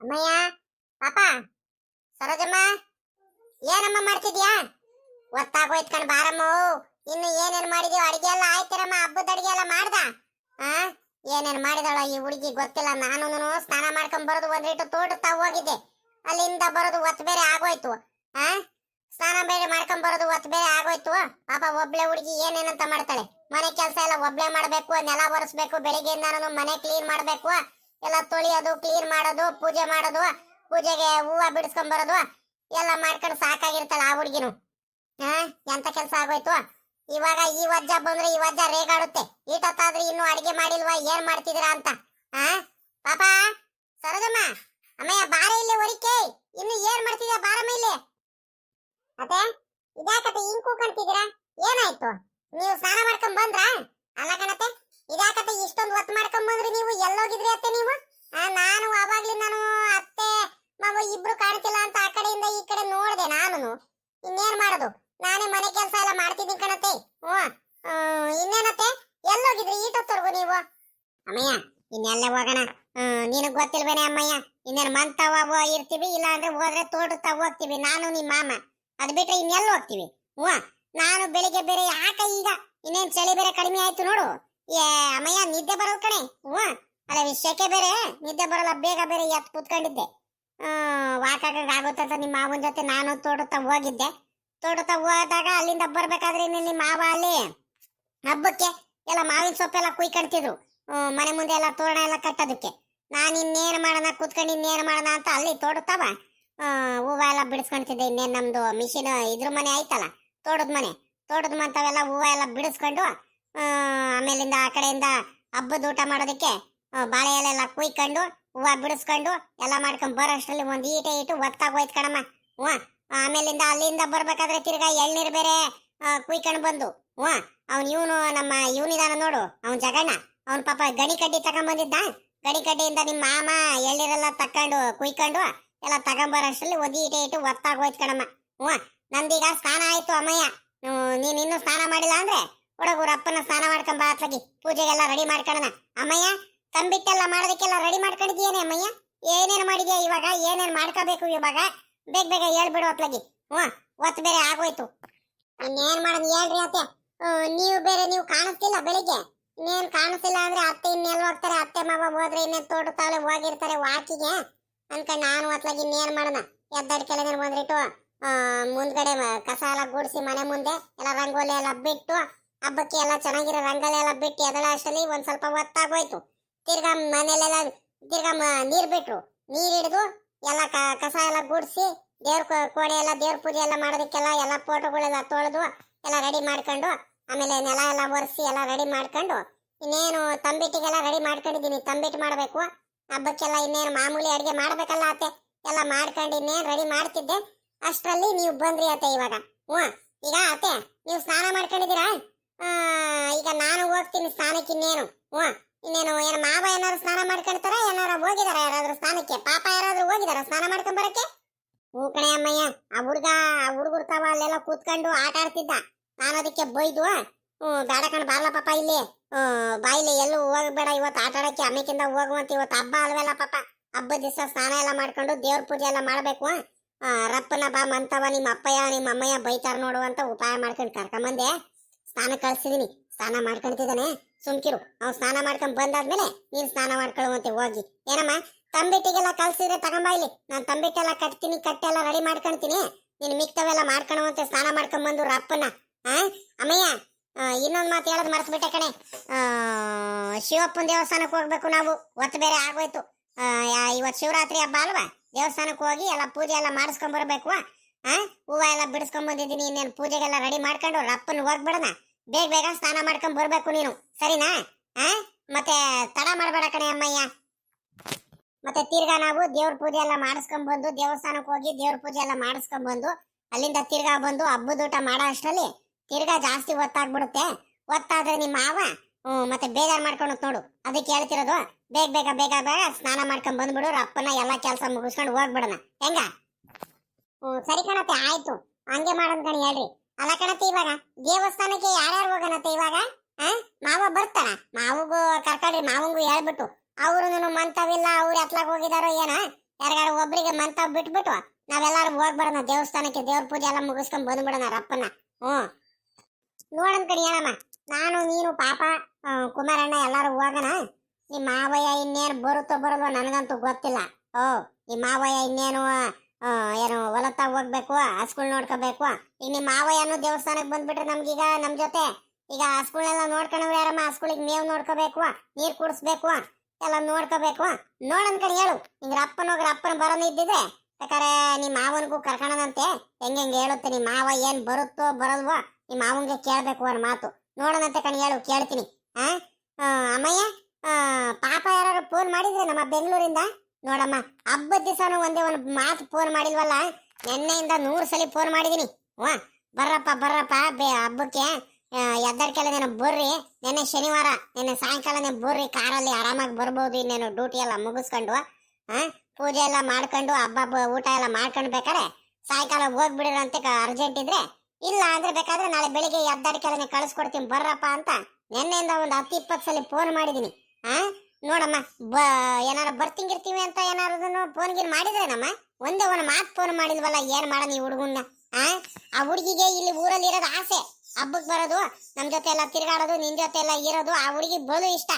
ಅಮ್ಮಯ್ಯ, ಪಾಪ, ಸರೋಜಮ್ಮ, ಏನಮ್ಮ ಮಾಡ್ತಿದ್ಯಾ? ಒತ್ತಾಗೋಯ್ತ್ ಕಣ್ ಬಾರಮ್ಮ ಇನ್ನು ಏನೇನ್ ಮಾಡಿದ್ಯೋ ಅಡಿಗೆ ಎಲ್ಲ ಆಯ್ತಿರಮ್ಮ, ಹಬ್ಬದ ಅಡಿಗೆ ಎಲ್ಲ ಮಾಡ್ದ? ಆ, ಏನೇನ್ ಮಾಡಿದಳ ಈ ಹುಡುಗಿ ಗೊತ್ತಿಲ್ಲ ನಾನು ಸ್ನಾನ ಮಾಡ್ಕೊಂಡ್ ಬರೋದು ಒಂದಿಟ್ಟು ತೋಟ ತಾವ್ ಹೋಗಿದ್ದೆ. ಅಲ್ಲಿಂದ ಬರೋದು ಒತ್ತು ಬೇರೆ ಆಗೋಯ್ತು. ಆ, ಸ್ನಾನ ಬೇರೆ ಮಾಡ್ಕೊಂಡ್ ಬರೋದು ಒತ್ತು ಬೇರೆ ಆಗೋಯ್ತು. ಪಾಪ ಒಬ್ಳೆ ಹುಡುಗಿ ಏನೇನಂತ ಮಾಡ್ತಾಳೆ? ಮನೆ ಕೆಲಸ ಎಲ್ಲ ಒಬ್ಳೆ ಮಾಡ್ಬೇಕು, ನೆಲ ಒರೆಸ್ಬೇಕು ಬೆಳಿಗ್ಗೆಯಿಂದ ನಾನು ಮನೆ ಕ್ಲೀನ್ ಮಾಡ್ಬೇಕು. ಎಲ್ಲ ತೊಳಿಯೋದು ಕ್ಲೀನ್ ಮಾಡೋದು, ಪೂಜೆ ಮಾಡೋದು, ಪೂಜೆಗೆ ಹೂವ ಬಿಡಿಸ್ಕೊಂಡ್ ಬರೋದು, ಎಲ್ಲ ಮಾಡ್ಕೊಂಡು ಸಾಕಾಗಿರ್ತಲ್ಲ ಆ ಹುಡುಗಿನು. ಹಾ ಎಂತ ಕೆಲಸ ಆಗೋಯ್ತು? ಇವಾಗ ಈ ವಜ್ಜ ಬಂದ್ರೆ ಈ ವಜ್ಜ ರೇಗಾಡುತ್ತೆ. ಈಟೊತ್ತಾದ್ರೂ ಇನ್ನು ಅಡಿಗೆ ಮಾಡಿಲ್ವಾ? ಏನ್ ಮಾಡ್ತಿದೀರಾ ಅಂತ? ಹಾ ಪಾಪ, ಸರೋಜಮ್ಮ, ಅಮ್ಮಯ್ಯ, ಬಾರ ಇಲ್ಲಿ ಒರಿಕೆ ಇನ್ನು ಏನ್ ಮಾಡ್ತಿದ್ಯಾ ಬಾರಮ್ಮ ಇಲ್ಲಿ? ಅದೇ ಇದ್ಯಾಕತೆ ಹಿಂಗ್ ಕೂಕಂತಿದ್ದೀರಾ ಏನಾಯ್ತು? ನೀವು ಸ್ನಾನ ಮಾಡ್ಕೊಂಡ್ ಬಂದ್ರಾ? ಅಲ್ಲ ಕಣತ್ತೆ. ಇದಾಕತ್ತೆ ಇಷ್ಟೊಂದು ಒತ್ತು ಮಾಡ್ಕೊಂಡ್ ಬಂದ್ರಿ ನೀವು? ಎಲ್ಲೋಗಿದ್ರಿ ಅತ್ತೆ ನೀವು? ನಾನು ಆ, ನಾನು ಅತ್ತೆ ಮಾವ ಇಬ್ರು ಕಾಣ್ತಿಲ್ಲ ಅಂತ ಆ ಕಡೆಯಿಂದ ಈ ಕಡೆ ನೋಡಿದೆ ನಾನು ಇನ್ನೇನ್ ಮಾಡೋದು? ನಾನೇ ಮನೆ ಕೆಲಸ ಎಲ್ಲ ಮಾಡ್ತಿದ್ದೀನಿ ಕಣತ್ತೆ. ಹ್ಞೂ. ಇನ್ನೇನತ್ತೆ? ಎಲ್ಲೋಗಿದ್ರಿ? ಈಟೊತ್ತವರೆಗೂ ನೀವು. ಅಮ್ಮಯ್ಯ ಇನ್ನೆಲ್ಲ ಹೋಗೋಣ. ನಿನಗ್ ಗೊತ್ತಿಲ್ವೇನೆ ಅಮ್ಮಯ್ಯ? ಇನ್ನೇನು ಮಂತವ ಇರ್ತೀವಿ ಇಲ್ಲ ಅಂದ್ರೆ ಹೋದ್ರೆ ತೋಟದ ಹೋಗ್ತೀವಿ. ನಾನು ನಿಮ್ಮ ಮಾಮ. ಅದ್ ಬಿಟ್ರೆ ಇನ್ನೆಲ್ಲ ಹೋಗ್ತೀವಿ ಹ್ಞೂ. ನಾನು ಬೆಳಿಗ್ಗೆ ಬೇರೆ ಯಾಕ ಈಗ? ಇನ್ನೇನ್ ಚಳಿ ಬೇರೆ ಕಡಿಮೆ ಆಯ್ತು ನೋಡು. ಏ, ಅಮ್ಮಯ್ಯ, ನಿದ್ದೆ ಬರಲ್ ಕಣೆ. ಹ್ಞೂ. ಅಲ್ಲ, ವಿಷಯಕ್ಕೆ ಬೇರೆ. ನಿದ್ದೆ ಬರಲ್ಲ, ಬೇಗ ಬೇರೆ ಎತ್ ಕೂತ್ಕೊಂಡಿದ್ದೆ. ವಾಕಾಗ ಆಗುತ್ತಂತ ನಿಮ್ಮ ಮಾವನ ಜೊತೆ ನಾನು ತೋಡುತ್ತಾ ಹೋಗಿದ್ದೆ. ತೋಡುತ್ತಾ ಹೋದಾಗ ಅಲ್ಲಿಂದ ಬರ್ಬೇಕಾದ್ರೆ ನಿಮ್ಮ ಮಾವ ಅಲ್ಲಿ ಹಬ್ಬಕ್ಕೆ ಎಲ್ಲ ಮಾವಿನ ಸೊಪ್ಪೆಲ್ಲ ಕುಯ್ಕೊಂತಿದ್ರು ಮನೆ ಮುಂದೆ ಎಲ್ಲ ತೋರಣ ಎಲ್ಲ ಕಟ್ಟೋದಕ್ಕೆ. ನಾನು ಇನ್ನೇನು ಮಾಡೋಣ, ಕೂತ್ಕೊಂಡು ಇನ್ನೇನು ಮಾಡೋಣ ಅಂತ ಅಲ್ಲಿ ತೋಡುತ್ತವ ಹೂವ ಎಲ್ಲ ಬಿಡಿಸ್ಕೊಂತಿದ್ದೆ ಇನ್ನೇನು ನಮ್ದು ಮಿಷಿನ್ ಇದ್ರ ಮನೆ ಆಯ್ತಲ್ಲ ತೋಟದ ಮನೆ. ತೋಟದ ಮಂತವೆಲ್ಲ ಹೂವ ಎಲ್ಲ ಬಿಡಿಸ್ಕೊಂಡು ಆಮೇಲಿಂದ ಆ ಕಡೆಯಿಂದ ಹಬ್ಬದ ಊಟ ಮಾಡೋದಕ್ಕೆ ಬಾಳೆ ಎಲೆಲ್ಲ ಕುಯ್ಕೊಂಡು, ಹೂವ ಬಿಡಿಸ್ಕೊಂಡು, ಎಲ್ಲ ಮಾಡ್ಕೊಂಡ್ ಬರೋಷ್ಟರಲ್ಲಿ ಒಂದು ಈಟೆ ಇಟ್ಟು ಒತ್ತಾಗೋಯ್ತು ಕಣಮ್ಮ. ಹ್ಞೂ ಆಮೇಲಿಂದ ಅಲ್ಲಿಂದ ಬರ್ಬೇಕಾದ್ರೆ ತಿರ್ಗಾ ಎಳ್ನೀರು ಬೇರೆ ಕುಯ್ಕೊಂಡು ಬಂದು. ಹ್ಞೂ ಅವ್ನು ಇವನು ನಮ್ಮ ಇವನಿದಾನ ನೋಡು, ಅವ್ನು ಜಗಣ್ಣ. ಅವ್ನ್ ಪಾಪ ಗಣಿ ಕಡ್ಡಿ ತಗೊಂಬಂದಿದ್ದ. ಗಣಿ ಕಡ್ಡಿಯಿಂದ ನಿಮ್ಮ ಮಾಮ ಎಳ್ನೀರೆಲ್ಲ ತಕೊಂಡು ಕುಯ್ಕೊಂಡು, ಎಲ್ಲ ತಗೊಂಬರೋಷ್ಟರಲ್ಲಿ ಒಂದು ಈಟೆ ಇಟ್ಟು ಒತ್ತಾಗೋಯ್ತು ಕಣಮ್ಮ. ಹ್ಞೂ ನಂದೀಗ ಸ್ನಾನ ಆಯಿತು ಅಮ್ಮಯ್ಯ. ನೀನ್ ಇನ್ನೂ ಸ್ನಾನ ಮಾಡಿಲ್ಲ ಅಂದ್ರೆ? ಹುಡುಗರು ಅಪ್ಪನ ಸ್ನಾನ ಮಾಡ್ಕೊಂಬ ಅತ್ಲಾಗಿ ಪೂಜೆಗೆಲ್ಲ ರೆಡಿ ಮಾಡ್ಕೊಳ್ಳೋಣ ಅಮ್ಮಯ್ಯ, ತಂಬಿಟ್ಟೆಲ್ಲ ಮಾಡೋದಕ್ಕೆಲ್ಲ ರೆಡಿ ಮಾಡ್ಕೊಂಡಿದ್ಯೇನೆ ಅಮ್ಮಯ್ಯ? ಏನೇನು ಮಾಡಿದ್ಯಾ ಇವಾಗ? ಏನೇನು ಮಾಡ್ಕೋಬೇಕು ಇವಾಗ? ಬೇಗ ಬೇಗ ಹೇಳ್ಬಿಡು ಅತ್ಲಾಗಿ ಹ್ಞೂ ಒತ್ತು ಬೇರೆ ಆಗೋಯ್ತು. ಇನ್ನೇನು ಮಾಡೋದು ಹೇಳ್ರಿ ಅತ್ತೆ. ನೀವು ಬೇರೆ ನೀವು ಕಾಣಿಸ್ತಿಲ್ಲ ಬೆಳಿಗ್ಗೆ? ಇನ್ನೇನು ಕಾಣಿಸ್ತಿಲ್ಲ ಅಂದ್ರೆ ಅತ್ತೆ ಇನ್ನೆಲ್ಲ ಹೋಗ್ತಾರೆ? ಅತ್ತೆ ಮಾವ ಹೋದ್ರೆ ಇನ್ನೇನು ತೋಟ ತಾವೆ ಹೋಗಿರ್ತಾರೆ ವಾಕಿಗೆ? ಅಂದ್ಕೊಂಡು ನಾನು ಅತ್ಲಾಗಿ ಇನ್ನೇನು ಮಾಡೋಣ? ಎದ್ದಾಡ್ ಕೆಳಗೆ ಬಂದ್ಬಿಟ್ಟು ಮುಂದ್ಗಡೆ ಕಸ ಎಲ್ಲ ಗುಡಿಸಿ ಮನೆ ಮುಂದೆ ಎಲ್ಲ ರಂಗೋಲಿ ಎಲ್ಲ ಬಿಟ್ಟು ಹಬ್ಬಕ್ಕೆ ಎಲ್ಲ ಚೆನ್ನಾಗಿರೋ ರಂಗೋಲಿ ಎಲ್ಲ ಬಿಟ್ಟು ಎದಳ ಅಷ್ಟಲ್ಲಿ ಒಂದ್ ಸ್ವಲ್ಪ ಹೊತ್ತಾಗೋಯ್ತು. ತಿರ್ಗಾ ಮನೇಲೆಲ್ಲ ತಿರ್ಗಾ ನೀರು ಬಿಟ್ರು. ನೀರ್ ಹಿಡಿದು ಎಲ್ಲ ಕಸ ಎಲ್ಲ ಗುಡಿಸಿ ದೇವ್ರ ಕೋಣೆ ಎಲ್ಲ ದೇವ್ರ ಪೂಜೆ ಎಲ್ಲ ಮಾಡೋದಕ್ಕೆಲ್ಲ ಎಲ್ಲ ಫೋಟೋಗಳೆಲ್ಲ ತೊಳೆದು ಎಲ್ಲ ರೆಡಿ ಮಾಡ್ಕೊಂಡು ಆಮೇಲೆ ನೆಲ ಎಲ್ಲ ಒರೆಸಿ ಎಲ್ಲ ರೆಡಿ ಮಾಡ್ಕೊಂಡು ಇನ್ನೇನು ತಂಬಿಟ್ಟಿಗೆಲ್ಲ ರೆಡಿ ಮಾಡ್ಕೊಂಡಿದ್ದೀನಿ. ತಂಬಿಟ್ಟು ಮಾಡಬೇಕು. ಹಬ್ಬಕ್ಕೆಲ್ಲ ಇನ್ನೇನು ಮಾಮೂಲಿ ಅಡುಗೆ ಮಾಡಬೇಕಲ್ಲ ಅತ್ತೆ. ಎಲ್ಲ ಮಾಡ್ಕೊಂಡು ಇನ್ನೇನು ರೆಡಿ ಮಾಡ್ತಿದ್ದೆ. ಅಷ್ಟರಲ್ಲಿ ನೀವು ಬಂದ್ರಿ ಅತ್ತೆ ಇವಾಗ. ಹ್ಞೂ. ಈಗ ಅತ್ತೆ, ನೀವು ಸ್ನಾನ ಮಾಡ್ಕೊಂಡಿದ್ದೀರಾ? ಈಗ ನಾನು ಹೋಗ್ತೀನಿ ಸ್ನಾನಕ್ಕೆ ಇನ್ನೇನು. ಹ್ಞೂ, ಇನ್ನೇನು ಏನು ಮಾವ ಏನಾದ್ರು ಸ್ನಾನ ಮಾಡ್ಕೊಂತಾರ ಏನಾರ ಹೋಗಿದಾರ ಯಾರಾದ್ರೂ ಸ್ನಾನಕ್ಕೆ ಪಾಪ ಯಾರಾದ್ರೂ ಹೋಗಿದಾರ ಸ್ನಾನ ಮಾಡ್ಕೊಂಡ್ ಬರಕ್ಕೆ ಹ್ಞೂ ಕಣೆ ಅಮ್ಮಯ್ಯ, ಆ ಹುಡುಗ, ಆ ಹುಡುಗರು ತಾವ ಅಲ್ಲೆಲ್ಲ ಕೂತ್ಕೊಂಡು ಆಟ ಆಡ್ತಿದ್ದ. ನಾನು ಅದಕ್ಕೆ ಬೈದು ಹ್ಞೂ, ಬೇಡ ಕಣ್, ಬಾರ್ಲ ಪಾಪ ಇಲ್ಲಿ. ಬಾಯಿಲಿ ಎಲ್ಲೂ ಹೋಗಬೇಡ ಇವತ್ತು ಆಟ ಆಡಕ್ಕೆ ಅಮ್ಮಕ್ಕಿಂದ ಹೋಗುವಂತ ಇವತ್ತು ಹಬ್ಬ ಅಲ್ವೆಲ್ಲ ಪಾಪ. ಹಬ್ಬದ ದಿವಸ ಸ್ನಾನ ಎಲ್ಲ ಮಾಡ್ಕೊಂಡು ದೇವ್ರ ಪೂಜೆ ಎಲ್ಲ ಮಾಡಬೇಕು. ರಪ್ಪನ ಬಾ ಮಂತವ ನಿಮ್ಮ ಅಪ್ಪಯ್ಯ, ನಿಮ್ಮ ಅಮ್ಮಯ್ಯ ಬೈತಾರ ನೋಡು ಅಂತ ಉಪಾಯ ಮಾಡ್ಕೊಂಡು ಕರ್ಕೊಂಬಂದೆ. ಸ್ನಾನ ಕಳ್ಸಿದೀನಿ. ಸ್ನಾನ ಮಾಡ್ಕೊಂತಿದ್ದಾನೆ. ಸುಮ್ಕಿರು. ಅವ್ನು ಸ್ನಾನ ಮಾಡ್ಕೊಂಡ್ ಬಂದಾದ್ಮೇಲೆ ನೀನ್ ಸ್ನಾನ ಮಾಡ್ಕೊಳ್ಳುವಂತೆ ಹೋಗಿ. ಏನಮ್ಮ? ತಂಬಿಟ್ಟಿಗೆಲ್ಲ ಕಳ್ಸಿದ್ರೆ ತಗೊಂಬ ಇಲ್ಲಿ. ನಾನು ತಂಬಿಟ್ಟೆಲ್ಲ ಕಟ್ತೀನಿ, ಕಟ್ಟೆಲ್ಲ ರೆಡಿ ಮಾಡ್ಕೊಂತೀನಿ. ನೀನ್ ಮಿಕ್ತವೆಲ್ಲ ಮಾಡ್ಕೊಳ್ಳುವಂತೆ ಸ್ನಾನ ಮಾಡ್ಕೊಂಡ್ ಬಂದ್ರು ಅಪ್ಪನ ಆ? ಅಮ್ಮಯ್ಯ ಇನ್ನೊಂದ್ ಮಾತು ಹೇಳೋದು ಮರ್ಸ್ಬಿಟ್ಟೆ ಕಣೆ. ಶಿವಪ್ಪನ ದೇವಸ್ಥಾನಕ್ಕೆ ಹೋಗ್ಬೇಕು ನಾವು. ಒತ್ತು ಬೇರೆ ಆಗೋಯ್ತು. ಇವತ್ ಶಿವರಾತ್ರಿ ಹಬ್ಬ ಅಲ್ವಾ? ದೇವಸ್ಥಾನಕ್ಕೆ ಹೋಗಿ ಎಲ್ಲ ಪೂಜೆ ಎಲ್ಲ ಮಾಡಿಸ್ಕೊಂಡ್ ಬರ್ಬೇಕು. ಹೂವ ಎಲ್ಲ ಬಿಡಿಸ್ಕೊಂಡ್ ಬಂದಿದ್ದೀನಿ, ಇನ್ನೇನು ಪೂಜೆಗೆಲ್ಲ ರೆಡಿ ಮಾಡ್ಕೊಂಡು ಅಪ್ಪನ ಹೋಗ್ಬಿಡೋಣ. ಬೇಗ ಬೇಗ ಸ್ನಾನ ಮಾಡ್ಕೊಂಡ್ ಬರ್ಬೇಕು ನೀನು. ಸರಿನಾ? ಆ? ಮತ್ತೆ ತಡ ಮಾಡಬೇಡ ಕಣೆ ಅಮ್ಮಯ್ಯ. ಮತ್ತೆ ತಿರ್ಗಾ ನಾವು ದೇವ್ರ ಪೂಜೆ ಎಲ್ಲ ಮಾಡಿಸ್ಕೊಂಡ್ ಬಂದು ದೇವಸ್ಥಾನಕ್ಕೆ ಹೋಗಿ ದೇವ್ರ ಪೂಜೆ ಎಲ್ಲ ಮಾಡಿಸ್ಕೊಂಡ್ ಬಂದು ಅಲ್ಲಿಂದ ತಿರ್ಗಾ ಬಂದು ಹಬ್ಬದ ಊಟ ಮಾಡೋ ಅಷ್ಟರಲ್ಲಿ ತಿರ್ಗಾ ಜಾಸ್ತಿ ಒತ್ತಾಗ್ಬಿಡುತ್ತೆ ಒತ್ತಾದ್ರೆ ನಿಮ್ಮ ಮಾವ ಹ್ಮ್, ಮತ್ತೆ ಬೇಜಾರ್ ಮಾಡ್ಕೊಂಡು ನೋಡು. ಅದಕ್ಕೆ ಹೇಳ್ತಿರೋದು ಬೇಗ ಬೇಗ ಬೇಗ ಬೇಗ ಸ್ನಾನ ಮಾಡ್ಕೊಂಡ್ ಬಂದ್ಬಿಡು ರಪ್ಪನ ಎಲ್ಲ ಕೆಲಸ ಮುಗಿಸ್ಕೊಂಡು ಹೋಗ್ಬಿಡೋಣ. ಹೆಂಗ? ಹ್ಮ್ ಸರಿ ಕಣತ್ತೆ ಆಯ್ತು. ಹಂಗೆ ಮಾಡೋಣ ಕಣಿ ಹೇಳ್ರಿ. ಅಲ್ಲ ಕಣತ್ತೆ ಇವಾಗ, ದೇವಸ್ಥಾನಕ್ಕೆ ಯಾರ್ಯಾರು ಹೋಗೋಣತ್ತೆ ಇವಾಗ? ಮಾವ ಬರ್ತಾನ? ಮಾವಗೂ ಕರ್ಕೊಂಡ್ರಿ, ಮಾವಂಗೂ ಹೇಳ್ಬಿಟ್ಟು. ಅವ್ರು ಮಂತವಿಲ್ಲ, ಅವ್ರು ಎತ್ಲಾಗ ಹೋಗಿದಾರೋ ಏನ? ಯಾರಿಗಾರು ಒಬ್ರಿಗೆ ಮಂತ ಬಿಟ್ಬಿಟ್ಟು ನಾವೆಲ್ಲಾರು ಹೋಗ್ ಬರೋಣ ದೇವಸ್ಥಾನಕ್ಕೆ, ದೇವ್ರ ಪೂಜೆ ಎಲ್ಲ ಮುಗಿಸ್ಕೊಂಡ್ ಬಂದ್ಬಿಡೋಣ ರಪ್ಪನ್ನ. ಹ್ಮ್ ನೋಡನ್ ಕಣಿ ಏನಮ್ಮ, ನಾನು, ನೀನು, ಪಾಪ ಕುಮಾರಣ್ಣ ಎಲ್ಲಾರು ಹೋಗೋಣ. ನಿಮ್ಮ ಮಾವಯ್ಯ ಇನ್ನೇನು ಬರುತ್ತೋ ಬರಲ್ವೋ ನನಗಂತೂ ಗೊತ್ತಿಲ್ಲ. ಓ, ಈ ಮಾವಯ್ಯ ಇನ್ನೇನು ಏನು ಹೊಲತ್ತ ಹೋಗ್ಬೇಕು ಹಸ್ಗಳ್ ನೋಡ್ಕೋಬೇಕು. ಈಗ ನಿಮ್ಮ ಮಾವಯ್ಯನು ದೇವಸ್ಥಾನಕ್ಕೆ ಬಂದ್ಬಿಟ್ರೆ ನಮ್ಗೀಗ ನಮ್ ಜೊತೆ. ಈಗ ಹಸ್ಗಳನ್ನೆಲ್ಲ ನೋಡ್ಕೊಂಡ್ರೆ ಯಾರಮ್ಮ? ಹಸ್ಗಳಿಗೆ ಮೇವ್ ನೋಡ್ಕೋಬೇಕು ನೀರ್ ಕುಡಿಸ್ಬೇಕು ಎಲ್ಲ ನೋಡ್ಕೋಬೇಕು. ನೋಡನ್ ಹೇಳು. ನಿಂಗ್ರ ಅಪ್ಪನ ಹೋಗ್ರ ಅಪ್ಪನ ಬರೋನು ಇದ್ದಿದ್ರೆ ಬೇಕಾರೆ ನಿಮ್ಮ ಮಾವನಿಗೂ ಕರ್ಕೊಳ್ಳೋಣಂತೆ ಹೆಂಗ್ ಹೆಂಗ್ ಹೇಳುತ್ತೆ ನಿಮ್ಮ ಮಾವ ಏನ್ ಬರುತ್ತೋ ಬರಲ್ವೋ ನಿಮ್ಮ ಮಾವನ್ಗೆ ಕೇಳ್ಬೇಕು ಅವ್ರ ಮಾತು. ನೋಡೋಣಂತೆ ಕಣಿ ಹೇಳು ಕೇಳ್ತೀನಿ. ಆ, ಅಮ್ಮಯ್ಯ ಪಾಪ ಯಾರು ಫೋನ್ ಮಾಡಿದ್ರೆ ನಮ್ಮ ಬೆಂಗಳೂರಿಂದ? ನೋಡಮ್ಮ, ಹಬ್ಬದ ದಿವಸನು ಒಂದೇ ಒಂದು ಮಾತು ಫೋನ್ ಮಾಡಿಲ್ವಲ್ಲ? ನಿನ್ನೆಯಿಂದ ನೂರು ಸಲ ಫೋನ್ ಮಾಡಿದೀನಿ. ವಾ ಬರ್ರಪ್ಪ ಬರ್ರಪ್ಪ, ಬೇ, ಹಬ್ಬಕ್ಕೆ ಎದ್ದಡ್ಕೆಲ್ಲ ಬರ್ರಿ. ನೆನ್ನೆ ಶನಿವಾರ, ನೆನ್ನೆ ನೀನು ಬರ್ರಿ. ಕಾರಲ್ಲಿ ಆರಾಮಾಗಿ ಬರ್ಬೋದು, ಇನ್ನೇನು ಡ್ಯೂಟಿ ಎಲ್ಲ ಮುಗಿಸ್ಕೊಂಡು ಹಾಂ ಪೂಜೆ ಎಲ್ಲ ಮಾಡ್ಕೊಂಡು, ಹಬ್ಬ ಊಟ ಎಲ್ಲ ಮಾಡ್ಕೊಂಡು ಬೇಕಾದ್ರೆ ಸಾಯಂಕಾಲ ಹೋಗ್ಬಿಡಿರಂತೆ ಅರ್ಜೆಂಟ್ ಇದ್ರೆ. ಇಲ್ಲ ಅಂದ್ರೆ ಬೇಕಾದ್ರೆ ನಾಳೆ ಬೆಳಿಗ್ಗೆ ಎದ್ದಡ್ಕೆಲ್ಲನೆ ಕಳಿಸ್ಕೊಡ್ತೀನಿ ಬರ್ರಪ್ಪ ಅಂತ ನಿನ್ನೆಯಿಂದ ಒಂದು ಹತ್ತು ಇಪ್ಪತ್ತು ಸಲ ಫೋನ್ ಮಾಡಿದ್ದೀನಿ ಆ ನೋಡಮ್ಮ, ಬ, ಏನಾರ ಬರ್ತಿಂಗಿರ್ತೀವಿ ಅಂತ ಏನಾರದನ್ನು ಫೋನ್ ಗೀನ್ ಮಾಡಿದ್ರೆ ನಮ್ಮ? ಒಂದೇ ಒಂದು ಮಾತು ಫೋನ್ ಮಾಡಿಲ್ವಲ್ಲ ಏನು ಮಾಡೋಣ ಈ ಹುಡುಗನ್ನ? ಆ? ಆ ಹುಡುಗಿಗೆ ಇಲ್ಲಿ ಊರಲ್ಲಿ ಇರೋದು ಆಸೆ. ಹಬ್ಬಕ್ಕೆ ಬರೋದು ನಮ್ಮ ಜೊತೆ ಎಲ್ಲ ತಿರುಗಾಡೋದು, ನಿನ್ ಜೊತೆ ಎಲ್ಲ ಇರೋದು, ಆ ಹುಡುಗಿ ಬಲು ಇಷ್ಟ.